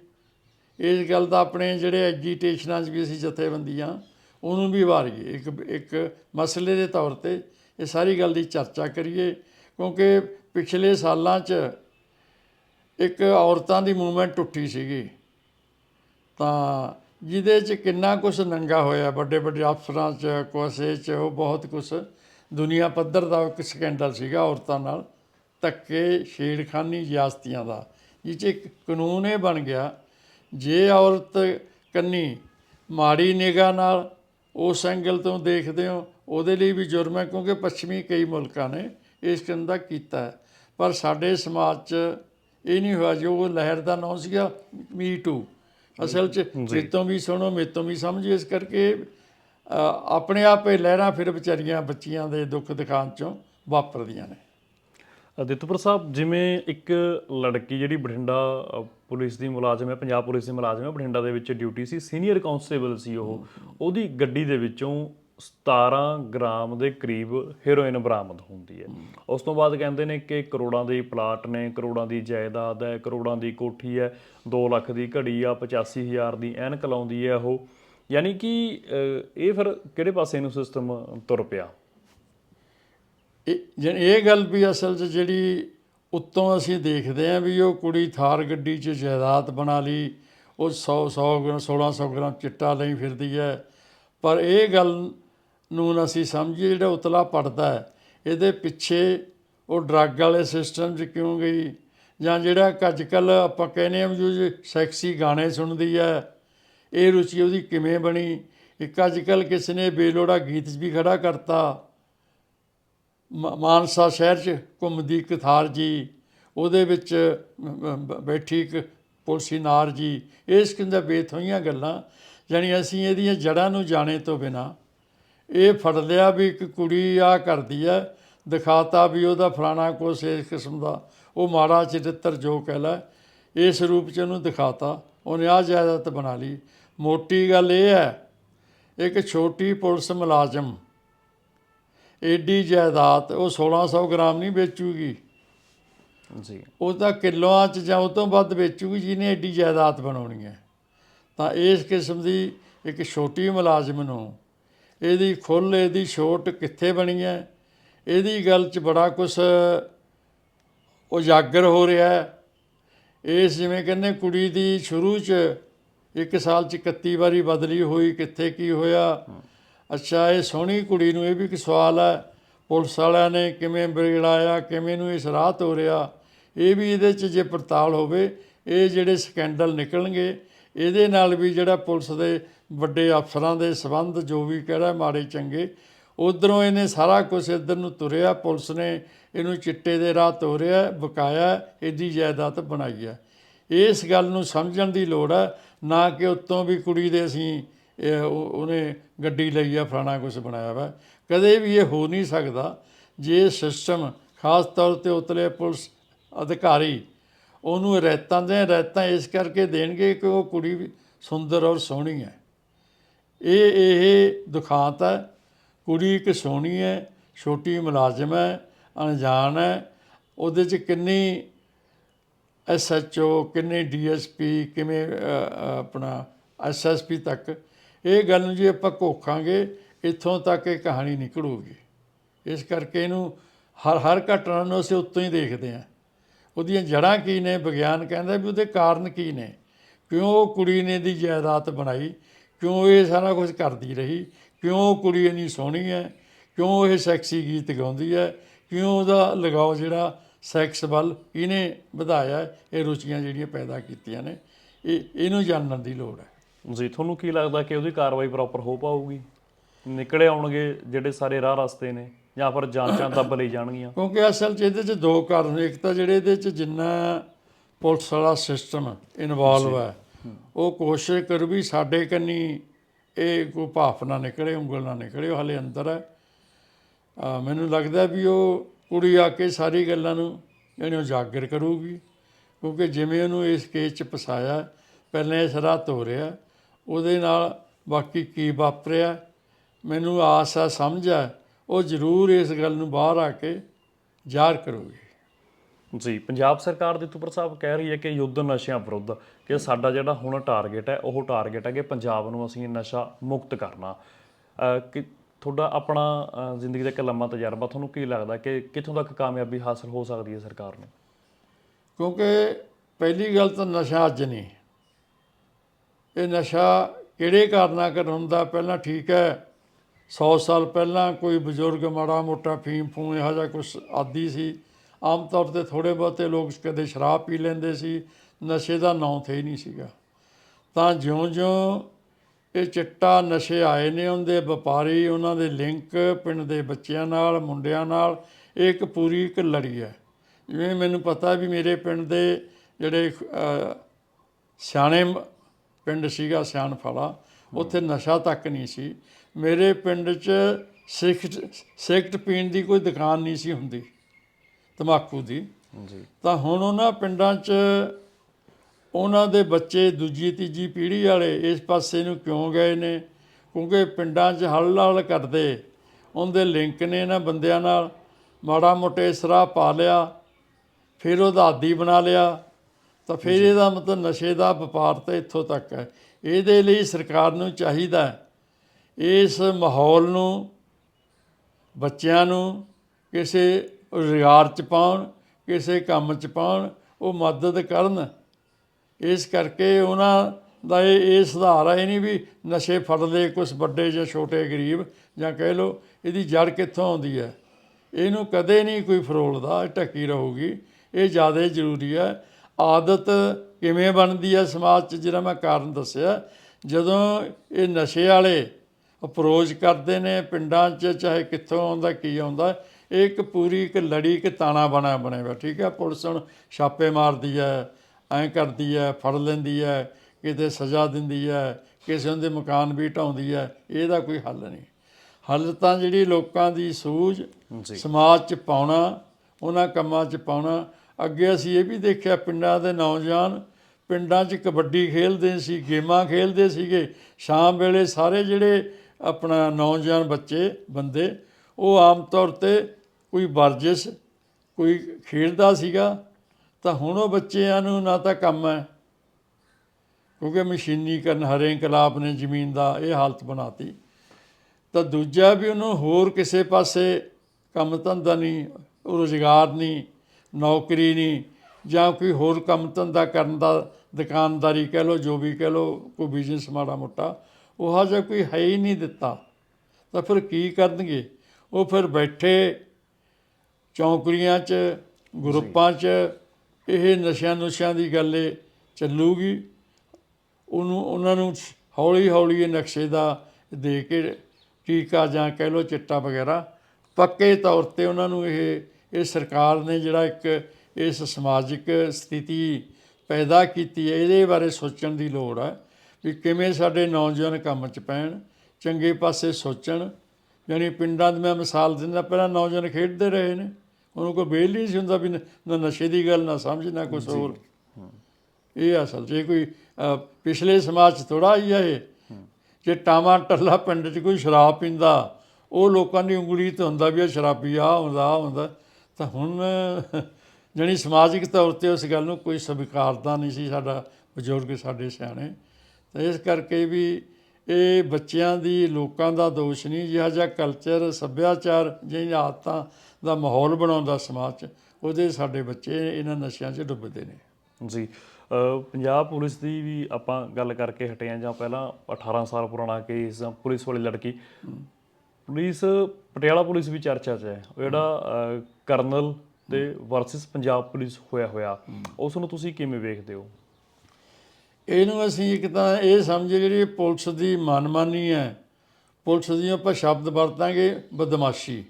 ਇਸ ਗੱਲ ਦਾ ਆਪਣੇ ਜਿਹੜੇ ਐਜੀਟੇਸ਼ਨਾਂ 'ਚ ਵੀ ਅਸੀਂ ਜਥੇਬੰਦੀਆਂ ਉਹਨੂੰ ਵੀ ਵਾਰੀਏ। ਇੱਕ ਇੱਕ ਮਸਲੇ ਦੇ ਤੌਰ ਤੇ ਇਹ ਸਾਰੀ ਗੱਲ ਦੀ ਚਰਚਾ ਕਰੀਏ, ਕਿਉਂਕਿ ਪਿਛਲੇ ਸਾਲਾਂ 'ਚ ਇੱਕ ਔਰਤਾਂ ਦੀ ਮੂਵਮੈਂਟ ਟੁੱਟੀ ਸੀਗੀ। ਤਾਂ ਜਿਹਦੇ 'ਚ ਕਿੰਨਾ ਕੁਝ ਨੰਗਾ ਹੋਇਆ ਵੱਡੇ ਵੱਡੇ ਅਫਸਰਾਂ 'ਚ, ਕੋਸੇ 'ਚ, ਉਹ ਬਹੁਤ ਕੁਝ ਦੁਨੀਆ ਪੱਧਰ ਦਾ ਇੱਕ ਸਕੈਂਡਲ ਸੀਗਾ ਔਰਤਾਂ ਨਾਲ। ਧੱਕੇ, ਛੇੜਖਾਨੀ, ਜ਼ਿਆਸਤੀਆਂ ਦਾ, ਜਿਹ 'ਚ ਇੱਕ ਕਾਨੂੰਨ ਇਹ ਬਣ ਗਿਆ ਜੇ ਔਰਤ ਕੰਨੀ ਮਾੜੀ ਨਿਗਾਹ ਨਾਲ ਉਸ ਐਂਗਲ ਤੋਂ ਦੇਖਦੇ ਹੋ ਉਹਦੇ ਲਈ ਵੀ ਜੁਰਮ ਹੈ ਕਿਉਂਕਿ ਪੱਛਮੀ ਕਈ ਮੁਲਕਾਂ ਨੇ ਇਸ ਕਿਸਮ ਦਾ ਕੀਤਾ। ਪਰ ਸਾਡੇ ਸਮਾਜ 'ਚ ਇਹ ਨਹੀਂ ਹੋਇਆ ਜੋ ਉਹ ਲਹਿਰ ਦਾ ਨਾਂ ਸੀਗਾ ਮੀ ਟੂ ਅਸਲ 'ਚ ਮੇਤੋਂ ਵੀ ਸੁਣੋ ਮੇਤੋਂ ਵੀ ਸਮਝੋ ਇਸ ਕਰਕੇ ਆਪਣੇ ਆਪ ਇਹ ਲਹਿਰਾਂ ਫਿਰ ਵਿਚਾਰੀਆਂ ਬੱਚੀਆਂ ਦੇ ਦੁੱਖ ਦਿਖਾਉਣ 'ਚੋਂ ਵਾਪਰਦੀਆਂ ਨੇ। ਦਿੱਤਪੁਰ ਸਾਹਿਬ, ਜਿਵੇਂ ਇੱਕ ਲੜਕੀ ਜਿਹੜੀ ਬਠਿੰਡਾ ਪੁਲਿਸ ਦੀ ਮੁਲਾਜ਼ਮ ਹੈ, ਪੰਜਾਬ ਪੁਲਿਸ ਦੀ ਮੁਲਾਜ਼ਮ ਹੈ ਬਠਿੰਡਾ ਦੇ ਵਿੱਚ ਡਿਊਟੀ ਸੀ, ਸੀਨੀਅਰ ਕਾਂਸਟੇਬਲ ਸੀ ਉਹ। ਉਹਦੀ ਗੱਡੀ ਦੇ ਵਿੱਚੋਂ 17 ਗ੍ਰਾਮ ਦੇ ਕਰੀਬ ਹੈਰੋਇਨ ਬਰਾਮਦ ਹੁੰਦੀ ਹੈ। ਉਸ ਤੋਂ ਬਾਅਦ ਕਹਿੰਦੇ ਨੇ ਕਿ ਕਰੋੜਾਂ ਦੇ ਪਲਾਟ ਨੇ, ਕਰੋੜਾਂ ਦੀ ਜਾਇਦਾਦ ਹੈ, ਕਰੋੜਾਂ ਦੀ ਕੋਠੀ ਹੈ 2 ਲੱਖ ਦੀ ਘੜੀ ਆ 85000 ਦੀ ਐਨਕ ਲਾਉਂਦੀ ਹੈ ਉਹ। ਯਾਨੀ ਕਿ ਇਹ ਫਿਰ ਕਿਹੜੇ ਪਾਸੇ ਨੂੰ ਸਿਸਟਮ ਤੁਰ ਪਿਆ? ਇਹ ਜਣ ਇਹ ਗੱਲ ਵੀ ਅਸਲ 'ਚ ਜਿਹੜੀ ਉੱਤੋਂ ਅਸੀਂ ਦੇਖਦੇ ਆਂ ਵੀ ਉਹ ਕੁੜੀ ਥਾਰ ਗੱਡੀ 'ਚ ਜਾਇਦਾਦ ਬਣਾ ਲਈ, ਉਹ 100 100 ਗ੍ਰਾਮ 1600 ਗ੍ਰਾਮ ਚਿੱਟਾ ਲਈ ਫਿਰਦੀ ਹੈ। ਪਰ ਇਹ ਗੱਲ ਨੂੰ ਅਸੀਂ ਸਮਝੀਏ, ਜਿਹੜਾ ਉਤਲਾ ਪੜਦਾ ਹੈ, ਇਹਦੇ ਪਿੱਛੇ ਉਹ ਡਰੱਗ ਵਾਲੇ ਸਿਸਟਮ 'ਚ ਕਿਉਂ ਗਈ? ਜਾਂ ਜਿਹੜਾ ਅੱਜ ਕੱਲ ਆਪਾਂ ਕਹਿੰਦੇ ਆ ਵੀ ਜੋ ਸੈਕਸੀ ਗਾਣੇ ਸੁਣਦੀ ਹੈ, ਇਹ ਰੁਚੀ ਉਹਦੀ ਕਿਵੇਂ ਬਣੀ? ਇੱਕ ਅੱਜ ਕੱਲ ਕਿਸੇ ਨੇ ਬੇਲੋੜਾ ਗੀਤ 'ਚ ਵੀ ਖੜਾ ਕਰਤਾ। ਮਾਨਸਾ ਸ਼ਹਿਰ 'ਚ ਘੁੰਮਦੀ ਇੱਕ ਥਾਰ ਜੀ, ਉਹਦੇ ਵਿੱਚ ਬ- ਬੈਠੀ ਇੱਕ ਪੁਲਸੀ ਨਾਰ ਜੀ, ਇਸ ਕਿੰਦਾ ਬੇਥੋਈਆਂ ਗੱਲਾਂ, ਜਾਣੀ ਅਸੀਂ ਇਹਦੀਆਂ ਜੜ੍ਹਾਂ ਨੂੰ ਜਾਣੇ ਤੋਂ ਬਿਨਾ, ਇਹ ਫੜ ਲਿਆ ਵੀ ਇੱਕ ਕੁੜੀ ਆ ਕਰਦੀ ਹੈ ਦਿਖਾਤਾ ਵੀ ਉਹਦਾ ਫਲਾਣਾ ਕੁਛ ਇਸ ਕਿਸਮ ਦਾ, ਉਹ ਮਾੜਾ ਚਰਿੱਤਰ ਜੋ ਕਹਿ ਲੈ, ਇਸ ਰੂਪ 'ਚ ਉਹਨੂੰ ਦਿਖਾਤਾ, ਉਹਨੇ ਆ ਜਾਇਦਾਦ ਬਣਾ ਲਈ। ਮੋਟੀ ਗੱਲ ਇਹ ਹੈ, ਇੱਕ ਛੋਟੀ ਪੁਲਿਸ ਮੁਲਾਜ਼ਮ ਏਡੀ ਜਾਇਦਾਦ ਉਹ 1600 ਗ੍ਰਾਮ ਨਹੀਂ ਵੇਚੂਗੀ। ਜੀ। ਉਹ ਤਾਂ ਕਿਲੋਆਂ 'ਚ ਜਾਂ ਉਹ ਤੋਂ ਵੱਧ ਵੇਚੂਗੀ ਜਿਹਨੇ ਏਡੀ ਜਾਇਦਾਦ ਬਣਾਉਣੀ ਹੈ। ਤਾਂ ਇਸ ਕਿਸਮ ਦੀ ਇੱਕ ਛੋਟੀ ਮੁਲਾਜ਼ਮ ਨੂੰ ਇਹਦੀ ਖੁੱਲ੍ਹ ਇਹਦੀ ਛੋਟ ਕਿੱਥੇ ਬਣੀ ਹੈ? ਇਹਦੀ ਗੱਲ 'ਚ ਬੜਾ ਕੁਝ ਉਜਾਗਰ ਹੋ ਰਿਹਾ ਹੈ। ਇਸ ਜਿਵੇਂ ਕਹਿੰਦੇ ਕੁੜੀ ਦੀ ਸ਼ੁਰੂ 'ਚ ਇੱਕ ਸਾਲ 'ਚ 31 ਵਾਰੀ ਬਦਲੀ ਹੋਈ ਕਿੱਥੇ ਕੀ ਹੋਇਆ? ਅੱਛਾ, ਇਹ ਸੋਹਣੀ ਕੁੜੀ ਨੂੰ ਇਹ ਵੀ ਇੱਕ ਸਵਾਲ ਹੈ, ਪੁਲਿਸ ਵਾਲਿਆਂ ਨੇ ਕਿਵੇਂ ਬਿਗੜਾਇਆ, ਕਿਵੇਂ ਨੂੰ ਇਸ ਰਾਹ ਤੋਰਿਆ, ਇਹ ਵੀ ਇਹਦੇ 'ਚ ਜੇ ਪੜਤਾਲ ਹੋਵੇ, ਇਹ ਜਿਹੜੇ ਸਕੈਂਡਲ ਨਿਕਲਣਗੇ, ਇਹਦੇ ਨਾਲ ਵੀ ਜਿਹੜਾ ਪੁਲਿਸ ਦੇ ਵੱਡੇ ਅਫਸਰਾਂ ਦੇ ਸਬੰਧ ਜੋ ਵੀ ਕਿਹੜਾ ਮਾੜੇ ਚੰਗੇ, ਉਧਰੋਂ ਇਹਨੇ ਸਾਰਾ ਕੁਝ ਇੱਧਰ ਨੂੰ ਤੁਰਿਆ, ਪੁਲਿਸ ਨੇ ਇਹਨੂੰ ਚਿੱਟੇ ਦੇ ਰਾਹ ਤੋਰਿਆ, ਬਕਾਇਆ, ਇਹਦੀ ਜਾਇਦਾਦ ਬਣਾਈ ਹੈ। ਇਸ ਗੱਲ ਨੂੰ ਸਮਝਣ ਦੀ ਲੋੜ ਹੈ, ਨਾ ਕਿ ਉੱਤੋਂ ਵੀ ਕੁੜੀ ਦੇ ਅਸੀਂ ਇਹ ਉਹ- ਉਹਨੇ ਗੱਡੀ ਲਈ ਆ ਫਲਾਣਾ ਕੁਝ ਬਣਾਇਆ ਵਾ। ਕਦੇ ਵੀ ਇਹ ਹੋ ਨਹੀਂ ਸਕਦਾ ਜੇ ਸਿਸਟਮ ਖਾਸ ਤੌਰ ਤੇ ਉਤਲੇ ਪੁਲਿਸ ਅਧਿਕਾਰੀ ਉਹਨੂੰ ਰੈਤਾਂ ਦੇ ਰੈਤਾਂ ਇਸ ਕਰਕੇ ਦੇਣਗੇ ਕਿ ਉਹ ਕੁੜੀ ਵੀ ਸੁੰਦਰ ਔਰ ਸੋਹਣੀ ਹੈ। ਇਹ ਇਹ ਦੁਖਾਂਤ ਹੈ। ਕੁੜੀ ਇੱਕ ਸੋਹਣੀ ਹੈ ਛੋਟੀ ਮੁਲਾਜ਼ਮ ਹੈ ਅਣਜਾਣ ਹੈ। ਉਹਦੇ ਚ ਕਿੰਨੀ ਐਸਐਚਓ ਕਿੰਨੇ ਡੀਐਸਪੀ ਕਿਵੇਂ ਅ, ਅ, ਆਪਣਾ ਐਸਐਸਪੀ ਤੱਕ ਇਹ ਗੱਲ ਨੂੰ ਜੇ ਆਪਾਂ ਘੋਖਾਂਗੇ, ਇੱਥੋਂ ਤੱਕ ਇਹ ਕਹਾਣੀ ਨਿਕਲੂਗੀ। ਇਸ ਕਰਕੇ ਇਹਨੂੰ ਹਰ ਹਰ ਘਟਨਾ ਨੂੰ ਅਸੀਂ ਉੱਤੋਂ ਹੀ ਦੇਖਦੇ ਹਾਂ। ਉਹਦੀਆਂ ਜੜ੍ਹਾਂ ਕੀ ਨੇ? ਵਿਗਿਆਨ ਕਹਿੰਦਾ ਵੀ ਉਹਦੇ ਕਾਰਨ ਕੀ ਨੇ? ਕਿਉਂ ਉਹ ਕੁੜੀ ਨੇ ਦੀ ਜਾਇਦਾਦ ਬਣਾਈ? ਕਿਉਂ ਇਹ ਸਾਰਾ ਕੁਝ ਕਰਦੀ ਰਹੀ? ਕਿਉਂ ਉਹ ਕੁੜੀ ਇੰਨੀ ਸੋਹਣੀ ਹੈ? ਕਿਉਂ ਇਹ ਸੈਕਸੀ ਗੀਤ ਗਾਉਂਦੀ ਹੈ? ਕਿਉਂ ਉਹਦਾ ਲਗਾਓ ਜਿਹੜਾ ਸੈਕਸ ਵੱਲ ਇਹਨੇ ਵਧਾਇਆ? ਇਹ ਰੁਚੀਆਂ ਜਿਹੜੀਆਂ ਪੈਦਾ ਕੀਤੀਆਂ ਨੇ। ਇਹ, ਇਹਨੂੰ ਜਾਣਨ ਦੀ ਲੋੜ ਹੈ। ਜੀ ਤੁਹਾਨੂੰ ਕੀ ਲੱਗਦਾ ਕਿ ਉਹਦੀ ਕਾਰਵਾਈ ਪ੍ਰੋਪਰ ਹੋ ਪਾਊਗੀ? ਨਿਕਲੇ ਆਉਣਗੇ ਜਿਹੜੇ ਸਾਰੇ ਰਾਹ ਰਸਤੇ ਨੇ, ਜਾਂ ਫਿਰ ਜਾਂਚਾਂ ਦੱਬ ਲਈ ਜਾਣਗੀਆਂ। ਕਿਉਂਕਿ ਅਸਲ 'ਚ ਇਹਦੇ 'ਚ ਦੋ ਕਾਰਨ ਇੱਕ ਤਾਂ ਜਿਹੜੇ ਇਹਦੇ 'ਚ ਜਿੰਨਾ ਪੁਲਿਸ ਵਾਲਾ ਸਿਸਟਮ ਇਨਵੋਲਵ ਹੈ, ਉਹ ਕੋਸ਼ਿਸ਼ ਕਰੂ ਵੀ ਸਾਡੇ ਕੰਨੀ ਇਹ ਕੋਈ ਭਾਫ ਨਾ ਨਿਕਲੇ, ਉਂਗਲ ਨਾ ਨਿਕਲੇ, ਉਹ ਹਲੇ ਅੰਦਰ ਹੈ। ਮੈਨੂੰ ਲੱਗਦਾ ਵੀ ਉਹ ਕੁੜੀ ਆ ਕੇ ਸਾਰੀ ਗੱਲਾਂ ਨੂੰ ਇਹਨੂੰ ਉਜਾਗਰ ਕਰੂਗੀ। ਕਿਉਂਕਿ ਜਿਵੇਂ ਉਹਨੂੰ ਇਸ ਕੇਸ 'ਚ ਫਸਾਇਆ, ਪਹਿਲਾਂ ਇਸ ਰਾਹ ਰਿਹਾ। ਉਹਦੇ ਨਾਲ ਬਾਕੀ ਕੀ ਵਾਪਰਿਆ ਮੈਨੂੰ ਆਸ ਆ ਸਮਝ ਆ ਉਹ ਜ਼ਰੂਰ ਇਸ ਗੱਲ ਨੂੰ ਬਾਹਰ ਆ ਕੇ ਜ਼ਾਹਰ ਕਰੂਗੀ। ਜੀ ਪੰਜਾਬ ਸਰਕਾਰ ਦੇ ਤੁਪਰ ਸਾਹਿਬ ਕਹਿ ਰਹੀ ਹੈ ਕਿ ਯੁੱਧ ਨਸ਼ਿਆਂ ਵਿਰੁੱਧ ਕਿ ਸਾਡਾ ਜਿਹੜਾ ਹੁਣ ਟਾਰਗੇਟ ਹੈ ਉਹ ਟਾਰਗੇਟ ਹੈ ਕਿ ਪੰਜਾਬ ਨੂੰ ਅਸੀਂ ਨਸ਼ਾ ਮੁਕਤ ਕਰਨਾ। ਕਿ ਤੁਹਾਡਾ ਆਪਣਾ ਜ਼ਿੰਦਗੀ ਦਾ ਇੱਕ ਲੰਮਾ ਤਜਰਬਾ ਤੁਹਾਨੂੰ ਕੀ ਲੱਗਦਾ ਕਿ ਕਿੱਥੋਂ ਤੱਕ ਕਾਮਯਾਬੀ ਹਾਸਲ ਹੋ ਸਕਦੀ ਹੈ ਸਰਕਾਰ ਨੂੰ? ਕਿਉਂਕਿ ਪਹਿਲੀ ਗੱਲ ਤਾਂ ਨਸ਼ਾ ਅੱਜ ਨਹੀਂ। ਇਹ ਨਸ਼ਾ ਕਿਹੜੇ ਕਾਰਨਾਂ ਕਰ ਪਹਿਲਾਂ ਠੀਕ ਹੈ। 100 ਸਾਲ ਪਹਿਲਾਂ ਕੋਈ ਬਜ਼ੁਰਗ ਮਾੜਾ ਮੋਟਾ ਫੀਮ ਫੂਮ ਇਹੋ ਜਿਹਾ ਕੁਛ ਆਦੀ ਸੀ। ਆਮ ਤੌਰ ਤੇ ਥੋੜੇ ਬਹੁਤੇ ਲੋਕ ਕਦੇ ਸ਼ਰਾਬ ਪੀ ਲੈਂਦੇ ਸੀ। ਨਸ਼ੇ ਦਾ ਨਾਂ ਤੇ ਹੀ ਨਹੀਂ ਸੀਗਾ। ਤਾਂ ਜਿਉਂ-ਜਿਉਂ ਇਹ ਚਿੱਟਾ ਨਸ਼ੇ ਆਏ ਨੇ ਉਹਦੇ ਵਪਾਰੀ, ਉਹਨਾਂ ਦੇ ਲਿੰਕ, ਪਿੰਡ ਦੇ ਬੱਚਿਆਂ ਨਾਲ, ਮੁੰਡਿਆਂ ਨਾਲ, ਇਹ ਇੱਕ ਪੂਰੀ ਇੱਕ ਲੜੀ ਹੈ। ਜਿਵੇਂ ਮੈਨੂੰ ਪਤਾ ਵੀ ਮੇਰੇ ਪਿੰਡ ਦੇ ਜਿਹੜੇ ਸਿਆਣੇ ਪਿੰਡ ਸੀਗਾ ਸਿਆਣਫਾਲਾ ਉੱਥੇ ਨਸ਼ਾ ਤੱਕ ਨਹੀਂ ਸੀ। ਮੇਰੇ ਪਿੰਡ 'ਚ ਸਿਗਰਟ ਸਿਗਰਟ ਪੀਣ ਦੀ ਕੋਈ ਦੁਕਾਨ ਨਹੀਂ ਸੀ ਹੁੰਦੀ ਤਮਾਕੂ ਦੀ। ਜੀ। ਤਾਂ ਹੁਣ ਉਹਨਾਂ ਪਿੰਡਾਂ 'ਚ ਉਹਨਾਂ ਦੇ ਬੱਚੇ ਦੂਜੀ ਤੀਜੀ ਪੀੜ੍ਹੀ ਵਾਲੇ ਇਸ ਪਾਸੇ ਨੂੰ ਕਿਉਂ ਗਏ ਨੇ? ਕਿਉਂਕਿ ਪਿੰਡਾਂ 'ਚ ਹੱਲ ਹੱਲ ਕਰਦੇ ਉਹਦੇ ਲਿੰਕ ਨੇ ਇਹਨਾਂ ਬੰਦਿਆਂ ਨਾਲ। ਮਾੜਾ ਮੋਟੇ ਸਰਾਹ ਪਾ ਲਿਆ ਫਿਰ ਉਹਦਾ ਆਦੀ ਬਣਾ ਲਿਆ। ਤਾਂ ਫਿਰ ਇਹਦਾ ਮਤਲਬ ਨਸ਼ੇ ਦਾ ਵਪਾਰ ਤਾਂ ਇੱਥੋਂ ਤੱਕ ਹੈ। ਇਹਦੇ ਲਈ ਸਰਕਾਰ ਨੂੰ ਚਾਹੀਦਾ ਇਸ ਮਾਹੌਲ ਨੂੰ, ਬੱਚਿਆਂ ਨੂੰ ਕਿਸੇ ਰੁਜ਼ਗਾਰ ਚ ਪਾਉਣ, ਕਿਸੇ ਕੰਮ ਚ ਪਾਉਣ, ਉਹ ਮਦਦ ਕਰਨ। ਇਸ ਕਰਕੇ ਉਹਨਾਂ ਦਾ ਇਹ ਇਹ ਸੁਧਾਰ ਹੈ ਇਹ ਨਹੀਂ ਵੀ ਨਸ਼ੇ ਫੜ ਲਏ ਕੁਝ ਵੱਡੇ ਜਾਂ ਛੋਟੇ ਗਰੀਬ ਜਾਂ ਕਹਿ ਲਓ ਇਹਦੀ ਜੜ ਕਿੱਥੋਂ ਆਉਂਦੀ ਹੈ। ਇਹਨੂੰ ਕਦੇ ਨਹੀਂ ਕੋਈ ਫਰੋਲਦਾ, ਇਹ ਢੱਕੀ ਰਹੂਗੀ। ਇਹ ਜ਼ਿਆਦਾ ਜ਼ਰੂਰੀ ਹੈ ਆਦਤ ਕਿਵੇਂ ਬਣਦੀ ਹੈ ਸਮਾਜ 'ਚ ਜਿਹੜਾ ਮੈਂ ਕਾਰਨ ਦੱਸਿਆ ਜਦੋਂ ਇਹ ਨਸ਼ੇ ਵਾਲੇ ਅਪਰੋਚ ਕਰਦੇ ਨੇ ਪਿੰਡਾਂ 'ਚ ਚਾਹੇ ਕਿੱਥੋਂ ਆਉਂਦਾ ਕੀ ਆਉਂਦਾ ਇੱਕ ਪੂਰੀ ਇੱਕ ਲੜੀ ਇੱਕ ਤਾਣਾ ਬਣਾ ਹੋਇਆ ਠੀਕ ਹੈ? ਪੁਲਿਸ ਹੁਣ ਛਾਪੇ ਮਾਰਦੀ ਹੈ ਐਂ ਕਰਦੀ ਹੈ ਫੜ ਲੈਂਦੀ ਹੈ ਕਿਤੇ ਸਜ਼ਾ ਦਿੰਦੀ ਹੈ ਕਿਸੇ ਦੇ ਮਕਾਨ ਵੀ ਢਾਉਂਦੀ ਹੈ ਇਹਦਾ ਕੋਈ ਹੱਲ ਨਹੀਂ। ਹੱਲ ਤਾਂ ਜਿਹੜੀ ਲੋਕਾਂ ਦੀ ਸੂਝ ਸਮਾਜ 'ਚ ਪਾਉਣਾ ਉਹਨਾਂ ਕੰਮਾਂ 'ਚ ਪਾਉਣਾ ਅੱਗੇ ਅਸੀਂ ਇਹ ਵੀ ਦੇਖਿਆ ਪਿੰਡਾਂ ਦੇ ਨੌਜਵਾਨ ਪਿੰਡਾਂ 'ਚ ਕਬੱਡੀ ਖੇਡਦੇ ਸੀ, ਗੇਮਾਂ ਖੇਡਦੇ ਸੀਗੇ। ਸ਼ਾਮ ਵੇਲੇ ਸਾਰੇ ਜਿਹੜੇ ਆਪਣਾ ਨੌਜਵਾਨ ਬੱਚੇ, ਬੰਦੇ, ਉਹ ਆਮ ਤੌਰ ਤੇ ਕੋਈ ਵਰਜਿਸ਼, ਕੋਈ ਖੇਡਦਾ ਸੀਗਾ, ਤਾਂ ਹੁਣ ਉਹ ਬੱਚਿਆਂ ਨੂੰ ਨਾ ਤਾਂ ਕੰਮ ਹੈ, ਕਿਉਂਕਿ ਮਸ਼ੀਨੀਕਰਨ ਹਰੇ ਇਨਕਲਾਬ ਨੇ ਜ਼ਮੀਨ ਦਾ ਇਹ ਹਾਲਤ ਬਣਾਤੀ। ਤਾਂ ਦੂਜਾ ਵੀ ਉਹਨੂੰ ਹੋਰ ਕਿਸੇ ਪਾਸੇ ਕੰਮ ਧੰਦਾ ਨਹੀਂ, ਰੋਜ਼ਗਾਰ ਨਹੀਂ ਨੌਕਰੀ ਨਹੀਂ, ਜਾਂ ਕੋਈ ਹੋਰ ਕੰਮ ਧੰਦਾ ਕਰਨ ਦਾ ਦੁਕਾਨਦਾਰੀ ਕਹਿ ਲਓ, ਜੋ ਵੀ ਕਹਿ ਲਓ, ਕੋਈ ਬਿਜ਼ਨਸ ਮਾੜਾ ਮੋਟਾ, ਉਹ ਜਿਹਾ ਕੋਈ ਹੈ ਹੀ ਨਹੀਂ ਦਿੱਤਾ। ਤਾਂ ਫਿਰ ਕੀ ਕਰਨਗੇ? ਉਹ ਫਿਰ ਬੈਠੇ ਚੌਂਕਰੀਆਂ 'ਚ, ਗਰੁੱਪਾਂ 'ਚ, ਇਹ ਨਸ਼ਿਆਂ ਨੁਸ਼ਿਆਂ ਦੀ ਗੱਲ ਏ, ਚੱਲੂਗੀ। ਉਹਨੂੰ, ਉਹਨਾਂ ਨੂੰ ਹੌਲੀ ਹੌਲੀ ਇਹ ਨਕਸ਼ੇ ਦਾ ਦੇ ਕੇ ਟੀਕਾ ਜਾਂ ਕਹਿ ਲਓ, ਚਿੱਟਾ ਵਗੈਰਾ, ਪੱਕੇ ਤੌਰ ਤੇ ਉਹਨਾਂ ਨੂੰ ਇਹ ਇਹ ਸਰਕਾਰ ਨੇ ਜਿਹੜਾ ਇੱਕ ਇਸ ਸਮਾਜਿਕ ਸਥਿਤੀ ਪੈਦਾ ਕੀਤੀ ਹੈ ਇਹਦੇ ਬਾਰੇ ਸੋਚਣ ਦੀ ਲੋੜ ਹੈ ਵੀ ਕਿਵੇਂ ਸਾਡੇ ਨੌਜਵਾਨ ਕੰਮ 'ਚ ਪੈਣ ਚੰਗੇ ਪਾਸੇ ਸੋਚਣ। ਯਾਨੀ ਪਿੰਡਾਂ ਦੀ ਮੈਂ ਮਿਸਾਲ ਦਿੰਦਾ ਪਹਿਲਾਂ ਨੌਜਵਾਨ ਖੇਡਦੇ ਰਹੇ ਨੇ। ਉਹਨੂੰ ਕੋਈ ਬੇਲ ਨਹੀਂ ਸੀ ਹੁੰਦਾ ਵੀ ਨ- ਨਸ਼ੇ ਦੀ ਗੱਲ ਨਾ ਸਮਝ ਨਾ ਕੁਛ ਹੋਰ। ਇਹ ਅਸਲ ਜੇ ਕੋਈ ਪਿਛਲੇ ਸਮਾਜ 'ਚ ਥੋੜਾ ਹੀ ਹੈ। ਜੇ ਟਾਮਾ ਟੱਲਾ ਪਿੰਡ 'ਚ ਕੋਈ ਸ਼ਰਾਬ ਪੀਂਦਾ ਉਹ ਲੋਕਾਂ ਦੀ ਉਂਗਲੀ ਤੇ ਹੁੰਦਾ ਵੀ ਇਹ ਸ਼ਰਾਬੀ ਆ ਹੁੰਦਾ ਹੁੰਦਾ ਤਾਂ ਹੁਣ ਜਣੀ ਸਮਾਜਿਕ ਤੌਰ ਤੇ ਉਸ ਗੱਲ ਨੂੰ ਕੋਈ ਸਵੀਕਾਰਦਾ ਨਹੀਂ ਸੀ ਸਾਡਾ ਬਜ਼ੁਰਗ ਸਾਡੇ ਸਿਆਣੇ। ਤਾਂ ਇਸ ਕਰਕੇ ਵੀ ਇਹ ਬੱਚਿਆਂ ਦੀ, ਲੋਕਾਂ ਦਾ ਦੋਸ਼ ਨਹੀਂ, ਜਿਹਾ ਜਿਹਾ ਕਲਚਰ ਸੱਭਿਆਚਾਰ ਜਿਹੜੀਆਂ ਆਦਤਾਂ ਦਾ ਮਾਹੌਲ ਬਣਾਉਂਦਾ ਸਮਾਜ 'ਚ, ਉਹਦੇ ਸਾਡੇ ਬੱਚੇ ਇਹਨਾਂ ਨਸ਼ਿਆਂ 'ਚ ਡੁੱਬਦੇ ਨੇ। ਜੀ ਪੰਜਾਬ ਪੁਲਿਸ ਦੀ ਵੀ ਆਪਾਂ ਗੱਲ ਕਰਕੇ ਹਟੇ ਹਾਂ, ਜਾਂ ਪਹਿਲਾਂ 18 ਸਾਲ ਪੁਰਾਣਾ ਕੇਸ ਜਾਂ ਪੁਲਿਸ ਵਾਲੀ ਲੜਕੀ ਪੁਲਿਸ, ਪਟਿਆਲਾ ਪੁਲਿਸ ਵੀ ਚਰਚਾ 'ਚ ਹੈ। ਉਹ ਜਿਹੜਾ ਕਰਨਲ ਤੇ ਵਰਸਸ ਪੰਜਾਬ ਪੁਲਿਸ ਹੋਇਆ ਹੋਇਆ, ਉਸ ਨੂੰ ਤੁਸੀਂ ਕਿਵੇਂ ਵੇਖਦੇ ਹੋ? ਇਹਨੂੰ ਅਸੀਂ ਇੱਕ ਤਾਂ ਇਹ ਸਮਝ ਜਿਹੜੀ ਪੁਲਿਸ ਦੀ ਮਨਮਾਨੀ ਹੈ, ਪੁਲਿਸ ਦੀ ਆਪਾਂ ਸ਼ਬਦ ਵਰਤਾਂਗੇ, ਬਦਮਾਸ਼ੀ।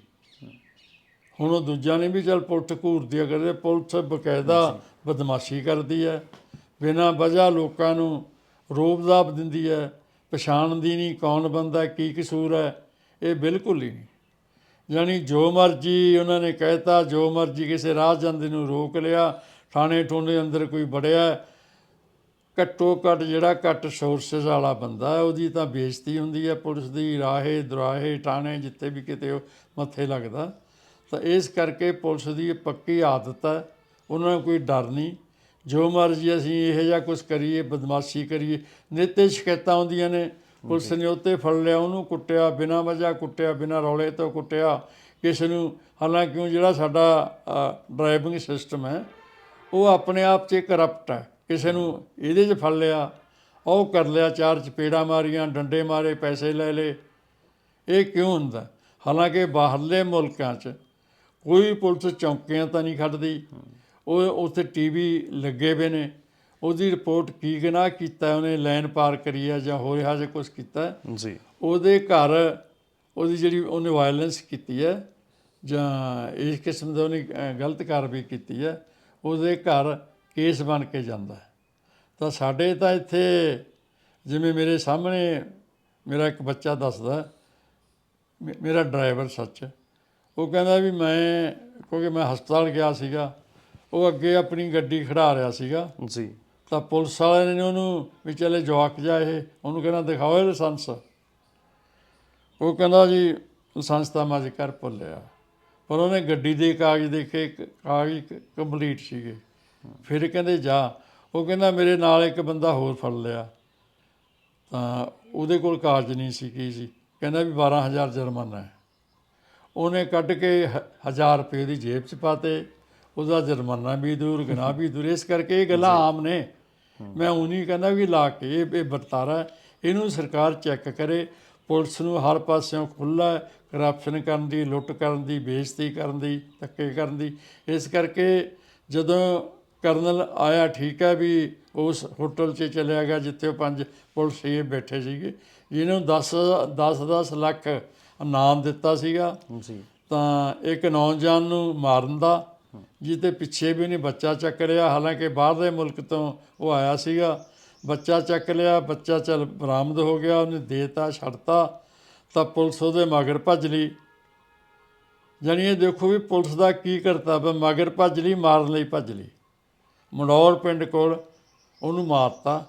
ਹੁਣ ਉਹ ਦੂਜਾ ਨਹੀਂ ਵੀ ਚੱਲ ਪੁਲਿਸ ਘੂਰਦੀ ਆ ਕਰਦੇ ਪੁਲਿਸ ਬਕਾਇਦਾ ਬਦਮਾਸ਼ੀ ਕਰਦੀ ਹੈ। ਬਿਨਾਂ ਵਜ੍ਹਾ ਲੋਕਾਂ ਨੂੰ ਰੋਬ-ਦਾਬ ਦਿੰਦੀ ਹੈ, ਪਛਾਣਦੀ ਨਹੀਂ ਕੌਣ ਬੰਦਾ, ਕੀ ਕਸੂਰ ਹੈ। ਇਹ ਬਿਲਕੁਲ ਹੀ ਨਹੀਂ। ਯਾਨੀ ਜੋ ਮਰਜ਼ੀ ਉਹਨਾਂ ਨੇ ਕਹਿਤਾ, ਜੋ ਮਰਜ਼ੀ ਕਿਸੇ ਰਾਹ ਜਾਂਦੇ ਨੂੰ ਰੋਕ ਲਿਆ, ਥਾਣੇ ਠੋਣੇ ਅੰਦਰ ਕੋਈ ਬੜਿਆ ਘੱਟੋ ਘੱਟ ਜਿਹੜਾ ਘੱਟ ਸੋਰਸਸ ਵਾਲਾ ਬੰਦਾ ਹੈ, ਉਹਦੀ ਤਾਂ ਬੇਇੱਜ਼ਤੀ ਹੁੰਦੀ ਹੈ ਪੁਲਿਸ ਦੀ, ਰਾਹੇ, ਦੁਰਾਹੇ ਟਾਣੇ ਜਿੱਥੇ ਵੀ ਕਿਤੇ ਉਹ ਮੱਥੇ ਲੱਗਦਾ। ਤਾਂ ਇਸ ਕਰਕੇ ਪੁਲਿਸ ਦੀ ਪੱਕੀ ਆਦਤ ਹੈ, ਉਹਨਾਂ ਨੂੰ ਕੋਈ ਡਰ ਨਹੀਂ। ਜੋ ਮਰਜ਼ੀ ਅਸੀਂ ਇਹੋ ਜਿਹਾ ਕੁਝ ਕਰੀਏ, ਬਦਮਾਸ਼ੀ ਕਰੀਏ, ਨਿੱਤੇ ਸ਼ਿਕਾਇਤਾਂ ਆਉਂਦੀਆਂ ਨੇ ਪੁਲਿਸ ਨੇ ਉੱਤੇ ਫੜ ਲਿਆ, ਉਹਨੂੰ ਕੁੱਟਿਆ, ਬਿਨਾਂ ਵਜ੍ਹਾ ਕੁੱਟਿਆ, ਬਿਨਾਂ ਰੌਲੇ ਤੋਂ ਕੁੱਟਿਆ। ਕਿਸੇ ਨੂੰ ਹਾਲਾਂਕਿ ਉਹ ਜਿਹੜਾ ਸਾਡਾ ਡਰਾਈਵਿੰਗ ਸਿਸਟਮ ਹੈ, ਉਹ ਆਪਣੇ ਆਪ 'ਚ ਕਰਪਟ ਹੈ। ਕਿਸੇ ਨੂੰ ਇਹਦੇ 'ਚ ਫੜ ਲਿਆ, ਉਹ ਕਰ ਲਿਆ, ਚਾਰ ਚਪੇੜਾ ਮਾਰੀਆਂ, ਡੰਡੇ ਮਾਰੇ, ਪੈਸੇ ਲੈ ਲਏ। ਇਹ ਕਿਉਂ ਹੁੰਦਾ? ਹਾਲਾਂਕਿ ਬਾਹਰਲੇ ਮੁਲਕਾਂ 'ਚ ਕੋਈ ਪੁਲਿਸ ਚੌਂਕੀਆਂ ਤਾਂ ਨਹੀਂ ਖੜਦੀ। ਉਹ ਉੱਥੇ ਟੀਵੀ ਲੱਗੇ ਹੋਏ ਨੇ। ਉਹਦੀ ਰਿਪੋਰਟ ਕੀ ਗੁਨਾਹ ਕੀਤਾ ਉਹਨੇ ਲਾਈਨ ਪਾਰ ਕਰੀ ਹੈ ਜਾਂ ਹੋਰ ਇਹੋ ਜਿਹਾ ਕੁਝ ਕੀਤਾ। ਜੀ। ਉਹਦੇ ਘਰ ਉਹਦੀ ਜਿਹੜੀ ਉਹਨੇ ਵਾਇਲੈਂਸ ਕੀਤੀ ਹੈ ਜਾਂ ਇਸ ਕਿਸਮ ਦਾ ਉਹਨੇ ਗਲਤ ਕਾਰਵਾਈ ਕੀਤੀ ਹੈ ਉਹਦੇ ਘਰ ਕੇਸ ਬਣ ਕੇ ਜਾਂਦਾ। ਹੈ ਤਾਂ ਸਾਡੇ ਤਾਂ ਇੱਥੇ ਜਿਵੇਂ ਮੇਰੇ ਸਾਹਮਣੇ ਮੇਰਾ ਇੱਕ ਬੱਚਾ ਦੱਸਦਾ ਮੇਰਾ ਡਰਾਈਵਰ ਸੱਚ। ਉਹ ਕਹਿੰਦਾ ਵੀ ਮੈਂ ਕਿਉਂਕਿ ਮੈਂ ਹਸਪਤਾਲ ਗਿਆ ਸੀਗਾ ਉਹ ਅੱਗੇ ਆਪਣੀ ਗੱਡੀ ਖੜਾ ਰਿਹਾ ਸੀਗਾ। ਜੀ। ਤਾਂ ਪੁਲਿਸ ਵਾਲਿਆਂ ਨੇ ਉਹਨੂੰ ਵੀ ਚਲੇ ਜਵਾਕ ਜਾ ਇਹ ਉਹਨੂੰ ਕਹਿੰਦਾ ਦਿਖਾਓ ਇਹ ਲਾਇਸੈਂਸ ਉਹ ਕਹਿੰਦਾ ਜੀ ਲਾਇਸੈਂਸ ਤਾਂ ਮੈਂ ਅੱਜ ਕਰ ਭੁੱਲਿਆ। ਪਰ ਉਹਨੇ ਗੱਡੀ ਦੇ ਕਾਗਜ਼ ਦੇਖੇ ਕ- ਕਾਗਜ਼ ਕੰਪਲੀਟ ਸੀਗੇ। ਫਿਰ ਕਹਿੰਦੇ ਜਾ। ਉਹ ਕਹਿੰਦਾ ਮੇਰੇ ਨਾਲ ਇੱਕ ਬੰਦਾ ਹੋਰ ਫੜ ਲਿਆ। ਤਾਂ ਉਹਦੇ ਕੋਲ ਕਾਗਜ਼ ਨਹੀਂ ਸੀ ਕੀ ਸੀ? ਕਹਿੰਦਾ ਵੀ 12000 ਜੁਰਮਾਨਾ ਹੈ। ਉਹਨੇ ਕੱਢ ਕੇ 1000 ਰੁਪਏ ਦੀ ਜੇਬ 'ਚ ਪਾਤੇ। ਉਹਦਾ ਜੁਰਮਾਨਾ ਵੀ ਦੂਰ ਗੁਨਾਹ ਵੀ ਦੂਰ। ਇਸ ਕਰਕੇ ਇਹ ਗੱਲਾਂ ਆਮ ਨੇ। ਮੈਂ ਉਹ ਨਹੀਂ ਕਹਿੰਦਾ ਵੀ ਲਾ ਕੇ ਇਹ ਇਹ ਵਰਤਾਰਾ। ਇਹਨੂੰ ਸਰਕਾਰ ਚੈੱਕ ਕਰੇ। ਪੁਲਿਸ ਨੂੰ ਹਰ ਪਾਸਿਓਂ ਖੁੱਲ੍ਹਾ ਕਰਪਸ਼ਨ ਕਰਨ ਦੀ ਲੁੱਟ ਕਰਨ ਦੀ ਬੇਇੱਜ਼ਤੀ ਕਰਨ ਦੀ ਧੱਕੇ ਕਰਨ ਦੀ। ਇਸ ਕਰਕੇ ਜਦੋਂ ਕਰਨਲ ਆਇਆ ਠੀਕ ਹੈ ਵੀ ਉਸ ਹੋਟਲ 'ਚ ਚਲਿਆ ਗਿਆ ਜਿੱਥੇ ਉਹ ਪੰਜ ਪੁਲਿਸ ਬੈਠੇ ਸੀਗੇ। ਜਿਹਨੂੰ 10 10 10 ਲੱਖ ਇਨਾਮ ਦਿੱਤਾ ਸੀਗਾ। ਤਾਂ ਇੱਕ ਨੌਜਵਾਨ ਨੂੰ ਮਾਰਨ ਦਾ ਜਿਹਦੇ ਪਿੱਛੇ ਵੀ ਉਹਨੇ ਬੱਚਾ ਚੱਕ ਲਿਆ ਹਾਲਾਂਕਿ ਬਾਹਰਲੇ ਮੁਲਕ ਤੋਂ ਉਹ ਆਇਆ ਸੀਗਾ। ਬੱਚਾ ਚੱਕ ਲਿਆ, ਬੱਚਾ ਚੱਲ ਬਰਾਮਦ ਹੋ ਗਿਆ, ਉਹਨੇ ਦੇਤਾ, ਛੱਡਤਾ, ਤਾਂ ਪੁਲਿਸ ਉਹਦੇ ਮਗਰ ਭੱਜ ਲਈ। ਜਾਣੀ ਇਹ ਦੇਖੋ ਵੀ ਪੁਲਿਸ ਦਾ ਕੀ ਕਰਤੱਵ ਹੈ ਮਗਰ ਭੱਜ ਲਈ, ਮਾਰਨ ਲਈ ਭੱਜ ਲਈ। ਮੰਡੌਰ ਪਿੰਡ ਕੋਲ ਉਹਨੂੰ ਮਾਰਤਾ।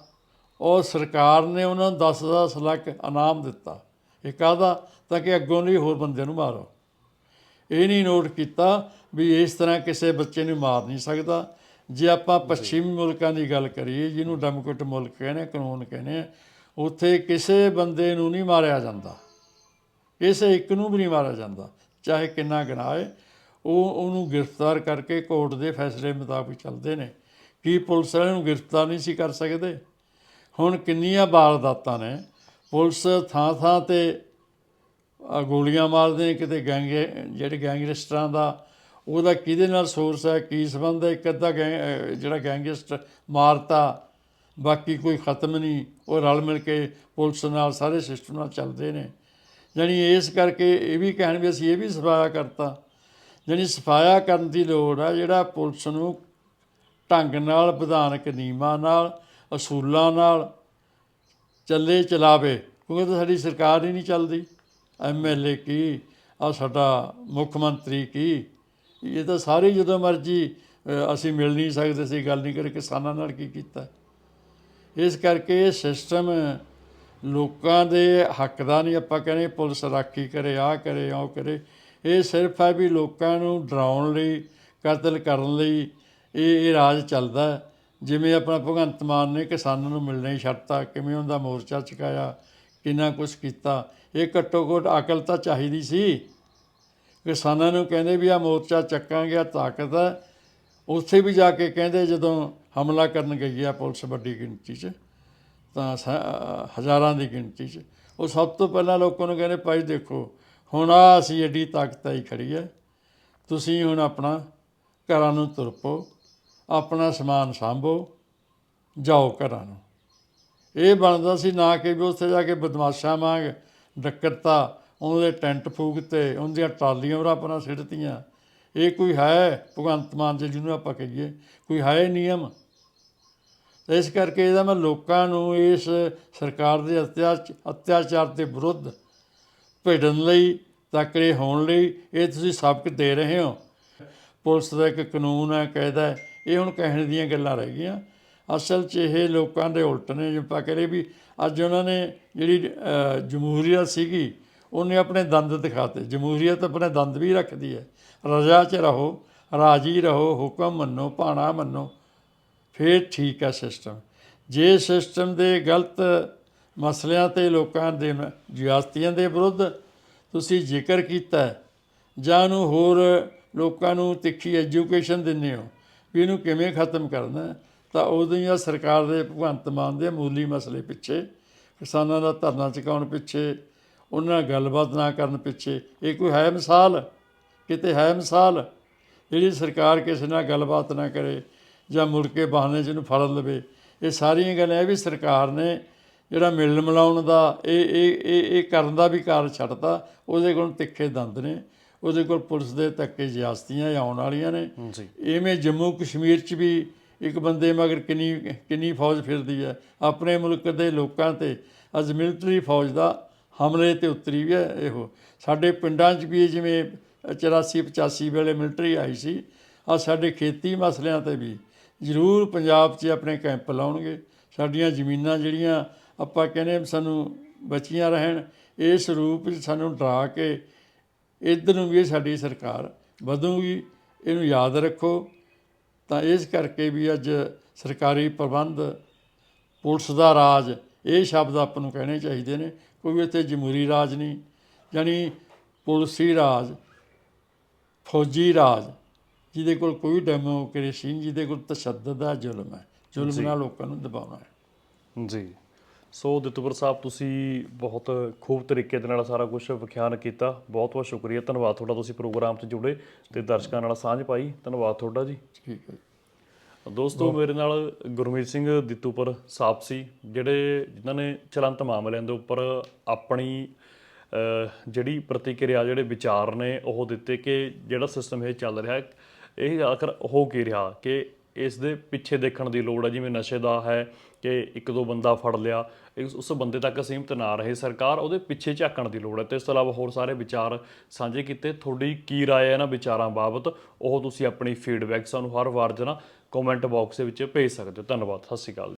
ਉਹ ਸਰਕਾਰ ਨੇ ਉਹਨਾਂ ਨੂੰ 10-10 ਲੱਖ ਇਨਾਮ ਦਿੱਤਾ। ਇਹ ਕਾਹਦਾ? ਤਾਂ ਕਿ ਅੱਗੋਂ ਲਈ ਹੋਰ ਬੰਦੇ ਨੂੰ ਮਾਰੋ। ਇਹ ਨਹੀਂ ਨੋਟ ਕੀਤਾ ਵੀ ਇਸ ਤਰ੍ਹਾਂ ਕਿਸੇ ਬੱਚੇ ਨੂੰ ਮਾਰ ਨਹੀਂ ਸਕਦਾ। ਜੇ ਆਪਾਂ ਪੱਛਮੀ ਮੁਲਕਾਂ ਦੀ ਗੱਲ ਕਰੀਏ ਜਿਹਨੂੰ ਡੈਮੋਕ੍ਰੇਟ ਮੁਲਕ ਕਹਿੰਦੇ ਕਾਨੂੰਨ ਕਹਿੰਦੇ ਉੱਥੇ ਕਿਸੇ ਬੰਦੇ ਨੂੰ ਨਹੀਂ ਮਾਰਿਆ ਜਾਂਦਾ। ਕਿਸੇ ਇੱਕ ਨੂੰ ਵੀ ਨਹੀਂ ਮਾਰਿਆ ਜਾਂਦਾ। ਚਾਹੇ ਕਿੰਨਾ ਗੁਨਾਹ ਹੈ ਉਹ ਉਹਨੂੰ ਗ੍ਰਿਫਤਾਰ ਕਰਕੇ ਕੋਰਟ ਦੇ ਫੈਸਲੇ ਮੁਤਾਬਕ ਚੱਲਦੇ ਨੇ। ਕੀ ਪੁਲਿਸ ਵਾਲਿਆਂ ਨੂੰ ਗ੍ਰਿਫਤਾਰ ਨਹੀਂ ਸੀ ਕਰ ਸਕਦੇ? ਹੁਣ ਕਿੰਨੀਆਂ ਵਾਰਦਾਤਾਂ ਨੇ। ਪੁਲਿਸ ਥਾਂ ਥਾਂ ਤੇ ਗੋਲੀਆਂ ਮਾਰਦੇ ਨੇ ਕਿਤੇ ਗੈਂਗ ਜਿਹੜੇ ਗੈਂਗਸਟਰਾਂ ਦਾ ਉਹਦਾ ਕਿਹਦੇ ਨਾਲ ਸੋਰਸ ਹੈ, ਕੀ ਸੰਬੰਧ ਹੈ, ਇੱਕ ਅੱਧਾ ਗੈਂਗ ਜਿਹੜਾ ਗੈਂਗਸਟਰ ਮਾਰਤਾ, ਬਾਕੀ ਕੋਈ ਖਤਮ ਨਹੀਂ, ਉਹ ਰਲ ਮਿਲ ਕੇ ਪੁਲਿਸ ਨਾਲ ਸਾਰੇ ਸਿਸਟਮ ਨਾਲ ਚੱਲਦੇ ਨੇ। ਜਾਣੀ ਇਸ ਕਰਕੇ ਇਹ ਵੀ ਕਹਿਣ ਵੀ ਅਸੀਂ ਇਹ ਵੀ ਸਫਾਇਆ ਕਰਤਾ। ਜਾਣੀ ਸਫਾਇਆ ਕਰਨ ਦੀ ਲੋੜ ਆ ਜਿਹੜਾ ਪੁਲਿਸ ਨੂੰ ਢੰਗ ਨਾਲ, ਵਿਧਾਨਕ ਨਿਯਮਾਂ ਨਾਲ, ਅਸੂਲਾਂ ਨਾਲ ਚੱਲੇ, ਚਲਾਵੇ, ਕਿਉਂਕਿ ਤਾਂ ਸਾਡੀ ਸਰਕਾਰ ਹੀ ਨਹੀਂ ਚੱਲਦੀ। ਐਮਐਲਏ ਕੀ ਆ ਸਾਡਾ ਮੁੱਖ ਮੰਤਰੀ ਕੀ ਇਹ ਤਾਂ ਸਾਰੇ ਜਦੋਂ ਮਰਜ਼ੀ ਅਸੀਂ ਮਿਲ ਨਹੀਂ ਸਕਦੇ ਸੀ ਗੱਲ ਨਹੀਂ ਕਰੇ, ਕਿਸਾਨਾਂ ਨਾਲ ਕੀ ਕੀਤਾ? ਇਸ ਕਰਕੇ ਇਹ ਸਿਸਟਮ ਲੋਕਾਂ ਦੇ ਹੱਕ ਦਾ ਨਹੀਂ, ਆਪਾਂ ਕਹਿੰਦੇ ਪੁਲਿਸ ਰਾਖੀ ਕਰੇ ਆ ਕਰੇ, ਉਹ ਕਰੇ। ਇਹ ਸਿਰਫ ਹੈ ਵੀ ਲੋਕਾਂ ਨੂੰ ਡਰਾਉਣ ਲਈ, ਕਤਲ ਕਰਨ ਲਈ ਇਹ ਇਹ ਰਾਜ ਚੱਲਦਾ ਜਿਵੇਂ ਆਪਣਾ ਭਗਵੰਤ ਮਾਨ ਨੇ ਕਿਸਾਨਾਂ ਨੂੰ ਮਿਲਣਾ ਹੀ ਛੱਡਤਾ, ਕਿਵੇਂ ਉਹਦਾ ਮੋਰਚਾ ਚੁਕਾਇਆ, ਕਿੰਨਾ ਕੁਛ ਕੀਤਾ। ਇਹ ਘੱਟੋ ਘੱਟ ਅਕਲ ਤਾਂ ਚਾਹੀਦੀ ਸੀ। ਕਿਸਾਨਾਂ ਨੂੰ ਕਹਿੰਦੇ ਵੀ ਆ ਮੋਰਚਾ ਚੱਕਾਂਗੇ ਆ ਤਾਕਤ ਹੈ। ਉੱਥੇ ਵੀ ਜਾ ਕੇ ਕਹਿੰਦੇ ਜਦੋਂ ਹਮਲਾ ਕਰਨ ਗਈ ਆ ਪੁਲਿਸ ਵੱਡੀ ਗਿਣਤੀ 'ਚ, ਤਾਂ ਹਜ਼ਾਰਾਂ ਦੀ ਗਿਣਤੀ 'ਚ। ਉਹ ਸਭ ਤੋਂ ਪਹਿਲਾਂ ਲੋਕਾਂ ਨੂੰ ਕਹਿੰਦੇ, ਭਾਈ ਦੇਖੋ, ਹੁਣ ਆ ਅਸੀਂ ਐਡੀ ਤਾਕਤ ਆਈ ਖੜੀ ਹੈ। ਤੁਸੀਂ ਹੁਣ ਆਪਣਾ ਘਰਾਂ ਨੂੰ ਤੁਰਪੋ, ਆਪਣਾ ਸਮਾਨ ਸਾਂਭੋ, ਜਾਓ ਘਰਾਂ ਨੂੰ। ਇਹ ਬਣਦਾ ਸੀ ਨਾ ਕਿ ਵੀ ਉੱਥੇ ਜਾ ਕੇ ਬਦਮਾਸ਼ਾਂ ਵਾਂਗ ਡੱਕਰਤਾ ਉਹਦੇ ਟੈਂਟ ਫੂਕ ਫੂਕਤੇ ਉਹਦੀਆਂ ਟਰਾਲੀਆਂ ਉਹ ਆਪਣਾ ਸਿੱਟਤੀਆਂ। ਇਹ ਕੋਈ ਹੈ ਭਗਵੰਤ ਮਾਨ ਜੀ ਜਿਹਨੂੰ ਆਪਾਂ ਕਹੀਏ? ਕੋਈ ਹੈ ਨਿਯਮ? ਇਸ ਕਰਕੇ ਇਹਦਾ ਮੈਂ ਲੋਕਾਂ ਨੂੰ ਇਸ ਸਰਕਾਰ ਦੇ ਅਤਿਆਚ- ਅਤਿਆਚਾਰ ਦੇ ਵਿਰੁੱਧ ਭਿੜਨ ਲਈ, ਤਕੜੇ ਹੋਣ ਲਈ ਇਹ ਤੁਸੀਂ ਸਬਕ ਦੇ ਰਹੇ ਹੋ। ਪੁਲਿਸ ਦਾ ਇੱਕ ਕਾਨੂੰਨ ਹੈ, ਕਾਇਦਾ ਇਹ ਹੁਣ ਕਹਿਣ ਦੀਆਂ ਗੱਲਾਂ ਰਹਿ ਗਈਆਂ। ਅਸਲ 'ਚ ਇਹ ਲੋਕਾਂ ਦੇ ਉਲਟ ਨੇ ਜਿਵੇਂ ਆਪਾਂ ਕਹਿੰਦੇ ਵੀ ਅੱਜ ਉਹਨਾਂ ਨੇ ਜਿਹੜੀ ਜਮਹੂਰੀਅਤ ਸੀਗੀ ਉਹਨੇ ਆਪਣੇ ਦੰਦ ਦਿਖਾਤੇ। ਜਮਹੂਰੀਅਤ ਆਪਣੇ ਦੰਦ ਵੀ ਰੱਖਦੀ ਹੈ। ਰਜਾ 'ਚ ਰਹੋ, ਰਾਜੀ ਰਹੋ, ਹੁਕਮ ਮੰਨੋ, ਭਾਣਾ ਮੰਨੋ, ਫਿਰ ਠੀਕ ਹੈ ਸਿਸਟਮ ਜੇ ਸਿਸਟਮ ਦੇ ਗਲਤ ਮਸਲਿਆਂ ਤੇ ਲੋਕਾਂ ਦੇ ਜਿਆਸਤੀਆਂ ਦੇ ਵਿਰੁੱਧ ਤੁਸੀਂ ਜ਼ਿਕਰ ਕੀਤਾ ਜਾਂ ਉਹਨੂੰ ਹੋਰ ਲੋਕਾਂ ਨੂੰ ਤਿੱਖੀ ਐਜੂਕੇਸ਼ਨ ਦਿੰਦੇ ਹੋ, ਵੀ ਇਹਨੂੰ ਕਿਵੇਂ ਖਤਮ ਕਰਨਾ ਤਾਂ ਉਦੋਂ ਹੀ ਆ ਸਰਕਾਰ ਦੇ ਭਗਵੰਤ ਮਾਨ ਦੇ ਮੂਲੀ ਮਸਲੇ ਪਿੱਛੇ, ਕਿਸਾਨਾਂ ਦਾ ਧਰਨਾ ਚੁਕਾਉਣ ਪਿੱਛੇ ਉਹਨਾਂ ਨਾਲ ਗੱਲਬਾਤ ਨਾ ਕਰਨ ਪਿੱਛੇ ਇਹ ਕੋਈ ਹੈ ਮਿਸਾਲ? ਕਿਤੇ ਹੈ ਮਿਸਾਲ? ਜਿਹੜੀ ਸਰਕਾਰ ਕਿਸੇ ਨਾਲ ਗੱਲਬਾਤ ਨਾ ਕਰੇ ਜਾਂ ਮੁੜ ਕੇ ਬਹਾਨੇ 'ਚ ਇਹਨੂੰ ਫੜ ਲਵੇ ਇਹ ਸਾਰੀਆਂ ਗੱਲਾਂ ਇਹ ਵੀ ਸਰਕਾਰ ਨੇ ਜਿਹੜਾ ਮਿਲਣ ਮਿਲਾਉਣ ਦਾ ਇਹ ਇਹ ਇਹ ਇਹ ਕਰਨ ਦਾ ਵੀ ਕਾਰ ਛੱਡਤਾ ਉਹਦੇ ਕੋਲ ਤਿੱਖੇ ਦੰਦ ਨੇ ਉਹਦੇ ਕੋਲ ਪੁਲਿਸ ਦੇ ਧੱਕੇ ਜ਼ਿਆਸਤੀਆਂ ਆਉਣ ਵਾਲੀਆਂ ਨੇ। ਇਵੇਂ ਜੰਮੂ ਕਸ਼ਮੀਰ 'ਚ ਵੀ ਇੱਕ ਬੰਦੇ ਮਗਰ ਕਿੰਨੀ ਕਿੰਨੀ ਫੌਜ ਫਿਰਦੀ ਹੈ ਆਪਣੇ ਮੁਲਕ ਦੇ ਲੋਕਾਂ ਤੇ ਅੱਜ ਮਿਲਟਰੀ ਫੌਜ ਦਾ ਹਮਲੇ ਤੇ ਉਤਰੀ ਵੀ ਹੈ ਇਹੋ। ਸਾਡੇ ਪਿੰਡਾਂ 'ਚ ਵੀ ਜਿਵੇਂ 84 85 ਵੇਲੇ ਮਿਲਟਰੀ ਆਈ ਸੀ ਆ ਸਾਡੇ ਖੇਤੀ ਮਸਲਿਆਂ ਤੇ ਵੀ ਜ਼ਰੂਰ ਪੰਜਾਬ 'ਚ ਆਪਣੇ ਕੈਂਪ ਲਾਉਣਗੇ। ਸਾਡੀਆਂ ਜ਼ਮੀਨਾਂ ਜਿਹੜੀਆਂ ਆਪਾਂ ਕਹਿੰਦੇ ਵੀ ਸਾਨੂੰ ਬਚੀਆਂ ਰਹਿਣ ਇਸ ਰੂਪ 'ਚ ਸਾਨੂੰ ਡਰਾ ਕੇ ਇੱਧਰ ਨੂੰ ਵੀ ਸਾਡੀ ਸਰਕਾਰ ਵਧੂਗੀ। ਇਹਨੂੰ ਯਾਦ ਰੱਖੋ। ਤਾਂ ਇਸ ਕਰਕੇ ਵੀ ਅੱਜ ਸਰਕਾਰੀ ਪ੍ਰਬੰਧ, ਪੁਲਿਸ ਦਾ ਰਾਜ, ਇਹ ਸ਼ਬਦ ਆਪਾਂ ਨੂੰ ਕਹਿਣੇ ਚਾਹੀਦੇ ਨੇ। ਕੋਈ ਇੱਥੇ ਜਮਹੂਰੀ ਰਾਜ ਨਹੀਂ ਯਾਨੀ ਪੁਲਿਸੀ ਰਾਜ ਫੌਜੀ ਰਾਜ ਜਿਹਦੇ ਕੋਲ ਕੋਈ ਡੈਮੋਕ੍ਰੇਸੀ ਨਹੀਂ ਜਿਹਦੇ ਕੋਲ ਤਸ਼ੱਦਦ ਹੈ ਜ਼ੁਲਮ ਹੈ ਜ਼ੁਲਮ ਨਾਲ ਲੋਕਾਂ ਨੂੰ ਦਬਾਉਣਾ ਹੈ। ਜੀ। ਸੋ ਦਿੱਤੂਪੁਰ ਸਾਹਿਬ ਤੁਸੀਂ ਬਹੁਤ ਖੂਬ ਤਰੀਕੇ ਦੇ ਨਾਲ ਸਾਰਾ ਕੁਝ ਵਿਖਿਆਨ ਕੀਤਾ। ਬਹੁਤ ਬਹੁਤ ਸ਼ੁਕਰੀਆ। ਧੰਨਵਾਦ ਤੁਹਾਡਾ ਤੁਸੀਂ ਪ੍ਰੋਗਰਾਮ 'ਚ ਜੁੜੇ ਤੇ ਦਰਸ਼ਕਾਂ ਨਾਲ ਸਾਂਝ ਪਾਈ। ਧੰਨਵਾਦ ਤੁਹਾਡਾ ਜੀ। ਠੀਕ ਹੈ ਦੋਸਤੋ ਮੇਰੇ ਨਾਲ ਗੁਰਮੀਤ ਸਿੰਘ ਦਿੱਤੂਪੁਰ ਸਾਹਿਬ ਸੀ ਜਿਹੜੇ ਜਿਨ੍ਹਾਂ ਨੇ ਚਲੰਤ ਮਾਮਲਿਆਂ ਦੇ ਉੱਪਰ ਆਪਣੀ ਜਿਹੜੀ ਪ੍ਰਤੀਕਿਰਿਆ ਜਿਹੜੇ ਵਿਚਾਰ ਨੇ ਉਹ ਦਿੱਤੇ ਕਿ ਜਿਹੜਾ ਸਿਸਟਮ ਇਹ ਚੱਲ ਰਿਹਾ ਹੈ, ਇਹ ਆਖਰ ਹੋ ਕੀ ਰਿਹਾ? ਕਿ ਇਸ ਦੇ ਪਿੱਛੇ ਦੇਖਣ ਦੀ ਲੋੜ ਹੈ ਜਿਵੇਂ ਨਸ਼ੇ ਦਾ ਹੈ ਕਿ ਇੱਕ ਦੋ ਬੰਦਾ ਫੜ ਲਿਆ ਉਸ ਬੰਦੇ ਤੱਕ ਸੀਮਤ ਨਾ ਰਹੇ। ਸਰਕਾਰ ਉਹਦੇ ਪਿੱਛੇ ਝਾਕਣ ਦੀ ਲੋੜ ਹੈ ਤੇ ਇਸ ਤੋਂ ਇਲਾਵਾ ਹੋਰ ਸਾਰੇ ਵਿਚਾਰ ਸਾਂਝੇ ਕੀਤੇ। ਤੁਹਾਡੀ ਕੀ ਰਾਏ ਹੈ ਇਹਨਾਂ ਵਿਚਾਰਾਂ ਬਾਬਤ? ਉਹ ਤੁਸੀਂ ਆਪਣੀ ਫੀਡਬੈਕ ਸਾਨੂੰ ਹਰ ਵਾਰ ਜਨਾ ਕਮੈਂਟ ਬਾਕਸ ਦੇ ਵਿੱਚ ਭੇਜ ਸਕਦੇ ਹੋ। ਧੰਨਵਾਦ, ਸਤਿ ਸ਼੍ਰੀ ਅਕਾਲ